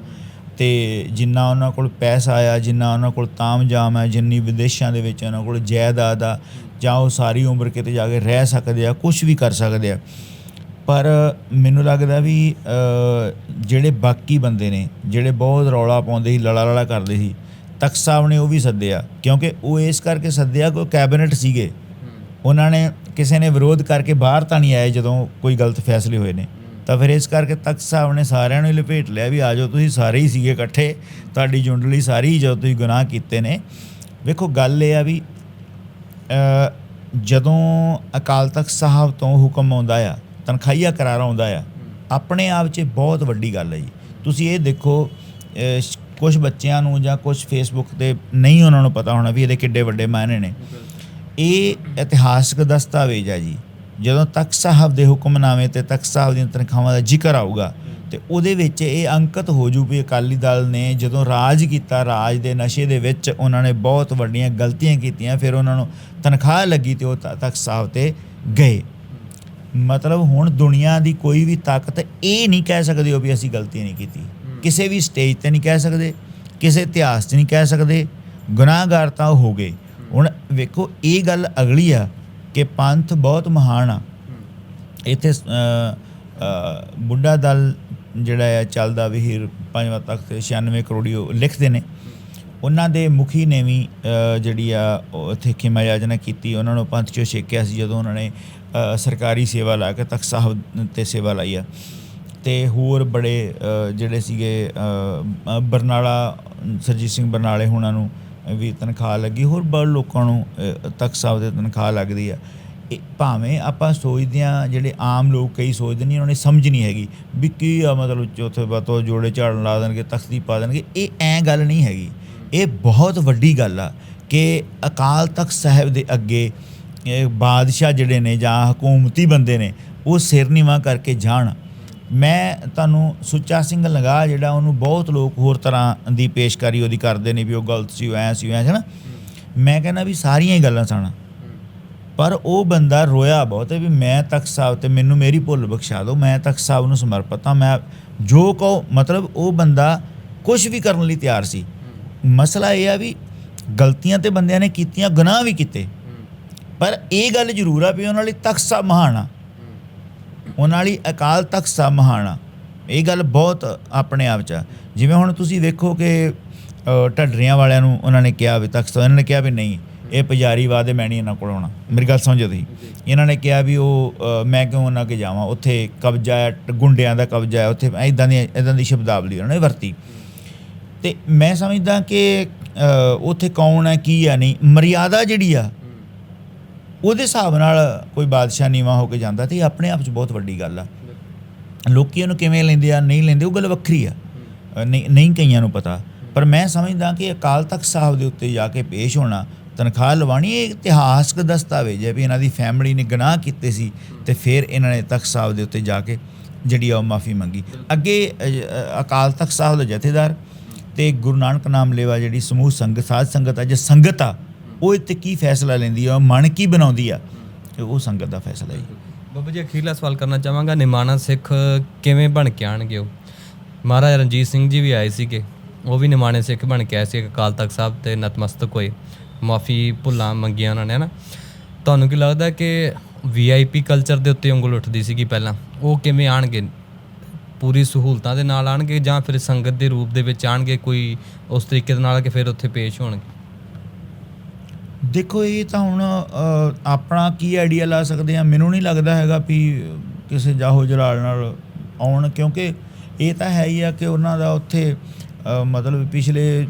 S1: ਤੇ ਜਿੰਨਾ ਉਹਨਾਂ ਕੋਲ ਪੈਸਾ ਆਇਆ ਜਿੰਨਾ ਉਹਨਾਂ ਕੋਲ ਤਾਮਜਾਮ ਹੈ ਜਿੰਨੀ ਵਿਦੇਸ਼ਾਂ ਦੇ ਵਿੱਚ ਉਹਨਾਂ ਕੋਲ ਜਾਇਦਾਦ ਆ ਜਾਂ ਉਹ ਸਾਰੀ ਉਮਰ ਕਿਤੇ ਜਾ ਕੇ ਰਹਿ ਸਕਦੇ ਆ ਕੁਝ ਵੀ ਕਰ ਸਕਦੇ ਆ। ਪਰ ਮੈਨੂੰ ਲੱਗਦਾ ਵੀ ਜਿਹੜੇ ਬਾਕੀ ਬੰਦੇ ਨੇ ਜਿਹੜੇ ਬਹੁਤ ਰੌਲਾ ਪਾਉਂਦੇ ਸੀ ਲੜਾ ਲੜਾ ਕਰਦੇ ਸੀ ਤਖਤ ਸਾਹਿਬ ਨੇ ਉਹ ਵੀ ਸੱਦਿਆ ਕਿਉਂਕਿ ਉਹ ਇਸ ਕਰਕੇ ਸੱਦਿਆ ਕੋਈ ਕੈਬਨਿਟ ਸੀਗੇ। ਉਹਨਾਂ ਨੇ ਕਿਸੇ ਨੇ ਵਿਰੋਧ ਕਰਕੇ ਬਾਹਰ ਤਾਂ ਨਹੀਂ ਆਏ ਜਦੋਂ ਕੋਈ ਗਲਤ ਫੈਸਲੇ ਹੋਏ ਨੇ। ਤਾਂ ਫਿਰ ਇਸ ਕਰਕੇ ਤਖਤ ਸਾਹਿਬ ਨੇ ਸਾਰਿਆਂ ਨੂੰ ਹੀ ਲਪੇਟ ਲਿਆ ਵੀ ਆਜੋ ਤੁਸੀਂ ਸਾਰੇ ਹੀ ਸੀਗੇ ਇਕੱਠੇ, ਤੁਹਾਡੀ ਜੁੰਡਲੀ ਸਾਰੀ ਹੀ ਜਦੋਂ ਤੁਸੀਂ ਗੁਨਾਹ ਕੀਤੇ ਨੇ। ਵੇਖੋ, ਗੱਲ ਇਹ ਆ ਵੀ ਜਦੋਂ ਅਕਾਲ ਤਖਤ ਸਾਹਿਬ ਤੋਂ ਹੁਕਮ ਆਉਂਦਾ ਆ, ਤਨਖਾਹੀਆ ਕਰਾਰ ਆਉਂਦਾ ਆ, ਆਪਣੇ ਆਪ 'ਚ ਬਹੁਤ ਵੱਡੀ ਗੱਲ ਹੈ ਜੀ। ਤੁਸੀਂ ਇਹ ਦੇਖੋ ਕੁਝ ਬੱਚਿਆਂ ਨੂੰ ਜਾਂ ਕੁਝ ਫੇਸਬੁੱਕ ਤੇ ਨਹੀਂ ਉਹਨਾਂ ਨੂੰ ਪਤਾ ਹੋਣਾ ਵੀ ਇਹਦੇ ਕਿੱਡੇ ਵੱਡੇ ਮਾਇਨੇ ਨੇ। ਇਹ ਇਤਿਹਾਸਕ ਦਸਤਾਵੇਜ਼ ਆ ਜੀ। ਜਦੋਂ ਤਖਤ ਸਾਹਿਬ ਦੇ ਹੁਕਮਨਾਮੇ ਤੇ ਤਖਤ ਸਾਹਿਬ ਦੀਆਂ ਤਨਖਾਹਾਂ ਦਾ ਜ਼ਿਕਰ ਆਊਗਾ, ਤੇ ਉਹਦੇ ਵਿੱਚ ਇਹ ਅੰਕਿਤ ਹੋ ਜੂ ਵੀ ਅਕਾਲੀ ਦਲ ਨੇ ਜਦੋਂ ਰਾਜ ਕੀਤਾ, ਰਾਜ ਦੇ ਨਸ਼ੇ ਦੇ ਵਿੱਚ ਉਹਨਾਂ ਨੇ ਬਹੁਤ ਵੱਡੀਆਂ ਗਲਤੀਆਂ ਕੀਤੀਆਂ, ਫਿਰ ਉਹਨਾਂ ਨੂੰ ਤਨਖਾਹ ਲੱਗੀ ਤੇ ਉਹ ਤ- ਤਖਤ ਸਾਹਿਬ ਤੇ ਗਏ। ਮਤਲਬ ਹੁਣ ਦੁਨੀਆ ਦੀ ਕੋਈ ਵੀ ਤਾਕਤ ਇਹ ਨਹੀਂ ਕਹਿ ਸਕਦੀ ਉਹ ਵੀ ਅਸੀਂ ਗਲਤੀ ਨਹੀਂ ਕੀਤੀ। ਕਿਸੇ ਵੀ ਸਟੇਜ ਤੇ ਨਹੀਂ ਕਹਿ ਸਕਦੇ, ਕਿਸੇ ਇਤਿਹਾਸ 'ਚ ਨਹੀਂ ਕਹਿ ਸਕਦੇ, ਗੁਨਾਹਗਾਰ ਤਾਂ ਉਹ ਹੋ ਗਏ। ਹੁਣ ਵੇਖੋ, ਇਹ ਗੱਲ ਅਗਲੀ ਆ ਕਿ ਪੰਥ ਬਹੁਤ ਮਹਾਨ ਆ। ਇੱਥੇ ਬੁੱਢਾ ਦਲ ਜਿਹੜਾ ਆ, ਚੱਲਦਾ ਵੀਰ ਪੰਜਵਾਂ ਤਖਤ 96 ਕਰੋੜੀ ਉਹ ਲਿਖਦੇ ਨੇ। ਉਹਨਾਂ ਦੇ ਮੁਖੀ ਨੇ ਵੀ ਜਿਹੜੀ ਆ, ਉਹ ਉੱਥੇ ਖਿਮਾ ਯਾਜਨਾ ਕੀਤੀ। ਉਹਨਾਂ ਨੂੰ ਪੰਥ ਚੋਂ ਛੇਕਿਆ ਸੀ ਜਦੋਂ ਉਹਨਾਂ ਨੇ ਸਰਕਾਰੀ ਸੇਵਾ ਲਾ ਕੇ ਤਖਤ ਸਾਹਿਬ ਤੇ ਸੇਵਾ ਲਾਈ ਆ। ਤੇ ਹੋਰ ਬੜੇ ਜਿਹੜੇ ਸੀਗੇ ਬਰਨਾਲਾ, ਸਰਜੀਤ ਸਿੰਘ ਬਰਨਾਲੇ ਹੁਣਾਂ ਨੂੰ ਵੀ ਤਨਖਾਹ ਲੱਗੀ, ਹੋਰ ਬੜ ਲੋਕਾਂ ਨੂੰ ਤਖਤ ਸਾਹਿਬ ਦੇ ਤਨਖਾਹ ਲੱਗਦੀ ਆ। ਇਹ ਭਾਵੇਂ ਆਪਾਂ ਸੋਚਦੇ ਆ ਜਿਹੜੇ ਆਮ ਲੋਕ ਕਈ ਸੋਚਦੇ ਨਹੀਂ, ਉਹਨਾਂ ਨੇ ਸਮਝ ਨਹੀਂ ਹੈਗੀ ਵੀ ਕੀ ਆ, ਮਤਲਬ ਚੌਥੇ ਬਾਤੋਂ ਜੋੜੇ ਝਾੜਨ ਲਾ ਦੇਣਗੇ, ਤਖਤੀ ਪਾ ਦੇਣਗੇ, ਇਹ ਐ ਗੱਲ ਨਹੀਂ ਹੈਗੀ। ਇਹ ਬਹੁਤ ਵੱਡੀ ਗੱਲ ਆ ਕਿ ਅਕਾਲ ਤਖਤ ਸਾਹਿਬ ਦੇ ਅੱਗੇ ਬਾਦਸ਼ਾਹ ਜਿਹੜੇ ਨੇ ਜਾਂ ਹਕੂਮਤੀ ਬੰਦੇ ਨੇ, ਉਹ ਸਿਰ ਨੀਵਾਂ ਕਰਕੇ ਜਾਣ। ਮੈਂ ਤੁਹਾਨੂੰ ਸੁੱਚਾ ਸਿੰਘ ਲਗਾ ਜਿਹੜਾ ਉਹਨੂੰ ਬਹੁਤ ਲੋਕ ਹੋਰ ਤਰ੍ਹਾਂ ਦੀ ਪੇਸ਼ਕਾਰੀ ਉਹਦੀ ਕਰਦੇ ਨੇ ਵੀ ਉਹ ਗਲਤ ਸੀ ਉਹ ਐ ਸੀ ਉਹ ਐ ਸੀ ਨਾ। ਮੈਂ ਕਹਿੰਦਾ ਵੀ ਸਾਰੀਆਂ ਹੀ ਗੱਲਾਂ ਸਣ। ਪਰ ਉਹ ਬੰਦਾ ਰੋਇਆ ਬਹੁਤ ਵੀ ਮੈਂ ਤਖਤ ਸਾਹਿਬ ਤੇ ਮੈਨੂੰ ਮੇਰੀ ਭੁੱਲ ਬਖਸ਼ਾ ਦਿਓ ਮੈਂ ਤਖਤ ਸਾਹਿਬ ਨੂੰ ਸਮਰਪਿਤ ਹਾਂ ਮੈਂ ਜੋ ਕਹੋ ਮਤਲਬ ਉਹ ਬੰਦਾ ਕੁਝ ਵੀ ਕਰਨ ਲਈ ਤਿਆਰ ਸੀ। ਮਸਲਾ ਇਹ ਆ ਵੀ ਗਲਤੀਆਂ ਤੇ ਬੰਦਿਆਂ ਨੇ ਕੀਤੀਆਂ ਗੁਨਾਹ ਵੀ ਕੀਤੇ। ਪਰ ਇਹ ਗੱਲ ਜ਼ਰੂਰ ਆ ਵੀ ਉਹਨਾਂ ਲਈ ਤਖਤ ਸਾਹਿਬ ਮਹਾਨ ਆ। ਉਹਨਾਂ ਲਈ ਅਕਾਲ ਤਖਤ ਸਾਹਿਬ ਮਹਾਨ ਆ। ਇਹ ਗੱਲ ਬਹੁਤ ਆਪਣੇ ਆਪ ਚ ਆ। ਜਿਵੇਂ ਹੁਣ ਤੁਸੀਂ ਵੇਖੋ ਕਿ ਅ, ਢੱਡਰੀਆਂ ਵਾਲਿਆਂ ਨੂੰ ਉਹਨਾਂ ਨੇ ਕਿਹਾ ਵੀ ਤਖਤ ਸਾਹਿਬ ਇਹਨਾਂ ਨੇ ਕਿਹਾ ਵੀ ਨਹੀਂ ਇਹ ਪੁਜਾਰੀਵਾਦ ਹੈ ਮੈਂ ਨਹੀਂ ਇਹਨਾਂ ਕੋਲ ਆਉਣਾ। ਮੇਰੀ ਗੱਲ ਸਮਝੋ ਤੁਸੀਂ ਇਹਨਾਂ ਨੇ ਕਿਹਾ ਵੀ ਉਹ ਮੈਂ ਕਿਉਂ ਉਹਨਾਂ ਕੇ ਜਾਵਾਂ? ਉੱਥੇ ਕਬਜ਼ਾ ਹੈ ਟ- ਗੁੰਡਿਆਂ ਦਾ ਕਬਜ਼ਾ ਹੈ ਉੱਥੇ ਇਦਾਂ ਦੀ ਇਦਾਂ ਦੀ ਸ਼ਬਦਾਵਲੀ ਉਹਨਾਂ ਨੇ ਵਰਤੀ। ਤੇ ਮੈਂ ਸਮਝਦਾ ਕਿ ਉੱਥੇ ਕੌਣ ਹੈ ਕੀ ਹੈ ਨਹੀਂ ਮਰਿਆਦਾ ਜਿਹੜੀ ਆ ਉਹਦੇ ਹਿਸਾਬ ਨਾਲ ਕੋਈ ਬਾਦਸ਼ਾਹ ਨੀਵਾ ਹੋ ਕੇ ਜਾਂਦਾ ਤੇ ਇਹ ਆਪਣੇ ਆਪ 'ਚ ਬਹੁਤ ਵੱਡੀ ਗੱਲ ਆ। ਲੋਕੀ ਉਹਨੂੰ ਕਿਵੇਂ ਲੈਂਦੇ ਆ, ਨਹੀਂ ਲੈਂਦੇ, ਉਹ ਗੱਲ ਵੱਖਰੀ ਆ। ਨਹੀਂ ਨਹੀਂ ਕਈਆਂ ਨੂੰ ਪਤਾ। ਪਰ ਮੈਂ ਸਮਝਦਾ ਕਿ ਅਕਾਲ ਤਖਤ ਸਾਹਿਬ ਦੇ ਉੱਤੇ ਜਾ ਕੇ ਪੇਸ਼ ਹੋਣਾ, ਤਨਖਾਹ ਲਵਾਣੀ ਇਹ ਇਤਿਹਾਸਕ ਦਸਤਾਵੇਜ਼ ਹੈ ਵੀ ਇਹਨਾਂ ਦੀ ਫੈਮਿਲੀ ਨੇ ਗੁਨਾਹ ਕੀਤੇ ਸੀ ਤੇ ਫਿਰ ਇਹਨਾਂ ਨੇ ਤਖਤ ਸਾਹਿਬ ਦੇ ਉੱਤੇ ਜਾ ਕੇ ਜਿਹੜੀ ਆ ਉਹ ਮਾਫੀ ਮੰਗੀ। ਅੱਗੇ ਅਕਾਲ ਤਖਤ ਸਾਹਿਬ ਦਾ ਜਥੇਦਾਰ ਤੇ ਗੁਰੂ ਨਾਨਕ ਨਾਮ ਲੇਵਾ ਜਿਹੜੀ ਸਮੂਹ ਸੰਗਤ, ਸਾਧ ਸੰਗਤ ਆ, ਜੇ ਸੰਗਤ ਆ ਉਹ ਇੱਥੇ ਕੀ ਫੈਸਲਾ ਲੈਂਦੀ ਆ ਮਨ ਕੀ ਬਣਾਉਂਦੀ ਆ? ਤੇ ਉਹ ਸੰਗਤ ਦਾ ਫੈਸਲਾ ਹੀ
S2: ਬਾਬਾ ਜੀ, ਅਖੀਰਲਾ ਸਵਾਲ ਕਰਨਾ ਚਾਹਾਂਗਾ, ਨਿਮਾਣਾ ਸਿੱਖ ਕਿਵੇਂ ਬਣ ਕੇ ਆਣਗੇ ਉਹ? ਮਹਾਰਾਜਾ ਰਣਜੀਤ ਸਿੰਘ ਜੀ ਵੀ ਆਏ ਸੀਗੇ, ਉਹ ਵੀ ਨਿਮਾਣੇ ਸਿੱਖ ਬਣ ਕੇ ਆਏ ਸੀ ਅਕਾਲ ਤਖਤ ਸਾਹਿਬ ਤੇ ਨਤਮਸਤਕ ਹੋਏ। ਮਾਫੀ ਭੁੱਲਾਂ ਮੰਗੀਆਂ ਉਹਨਾਂ ਨੇ ਨਾ ਤੁਹਾਨੂੰ ਕੀ ਲੱਗਦਾ ਕਿ ਵੀਆਈਪੀ ਕਲਚਰ ਦੇ ਉੱਤੇ ਉਂਗਲ ਉੱਠਦੀ ਸੀਗੀ ਪਹਿਲਾਂ? ਉਹ ਕਿਵੇਂ ਆਣਗੇ? ਪੂਰੀ ਸਹੂਲਤਾਂ ਦੇ ਨਾਲ ਆਣਗੇ ਜਾਂ ਫਿਰ ਸੰਗਤ ਦੇ ਰੂਪ ਦੇ ਵਿੱਚ ਆਣਗੇ, ਕੋਈ ਉਸ ਤਰੀਕੇ ਦੇ ਨਾਲ ਕਿ ਫਿਰ ਉੱਥੇ ਪੇਸ਼ ਹੋਣਗੇ?
S1: ਦੇਖੋ, ਇਹ ਤਾਂ ਹੁਣ ਆਪਣਾ ਕੀ ਆਈਡੀਆ ਲਾ ਸਕਦੇ ਆ ਮੈਨੂੰ ਨਹੀਂ ਲੱਗਦਾ ਹੈਗਾ ਵੀ ਕਿਸੇ ਜਾਹੋ ਜਲਾਲ ਨਾਲ ਆਉਣ, ਕਿਉਂਕਿ ਇਹ ਤਾਂ ਹੈ ਹੀ ਆ ਕਿ ਉਹਨਾਂ ਦਾ ਉੱਥੇ ਮਤਲਬ ਪਿਛਲੇ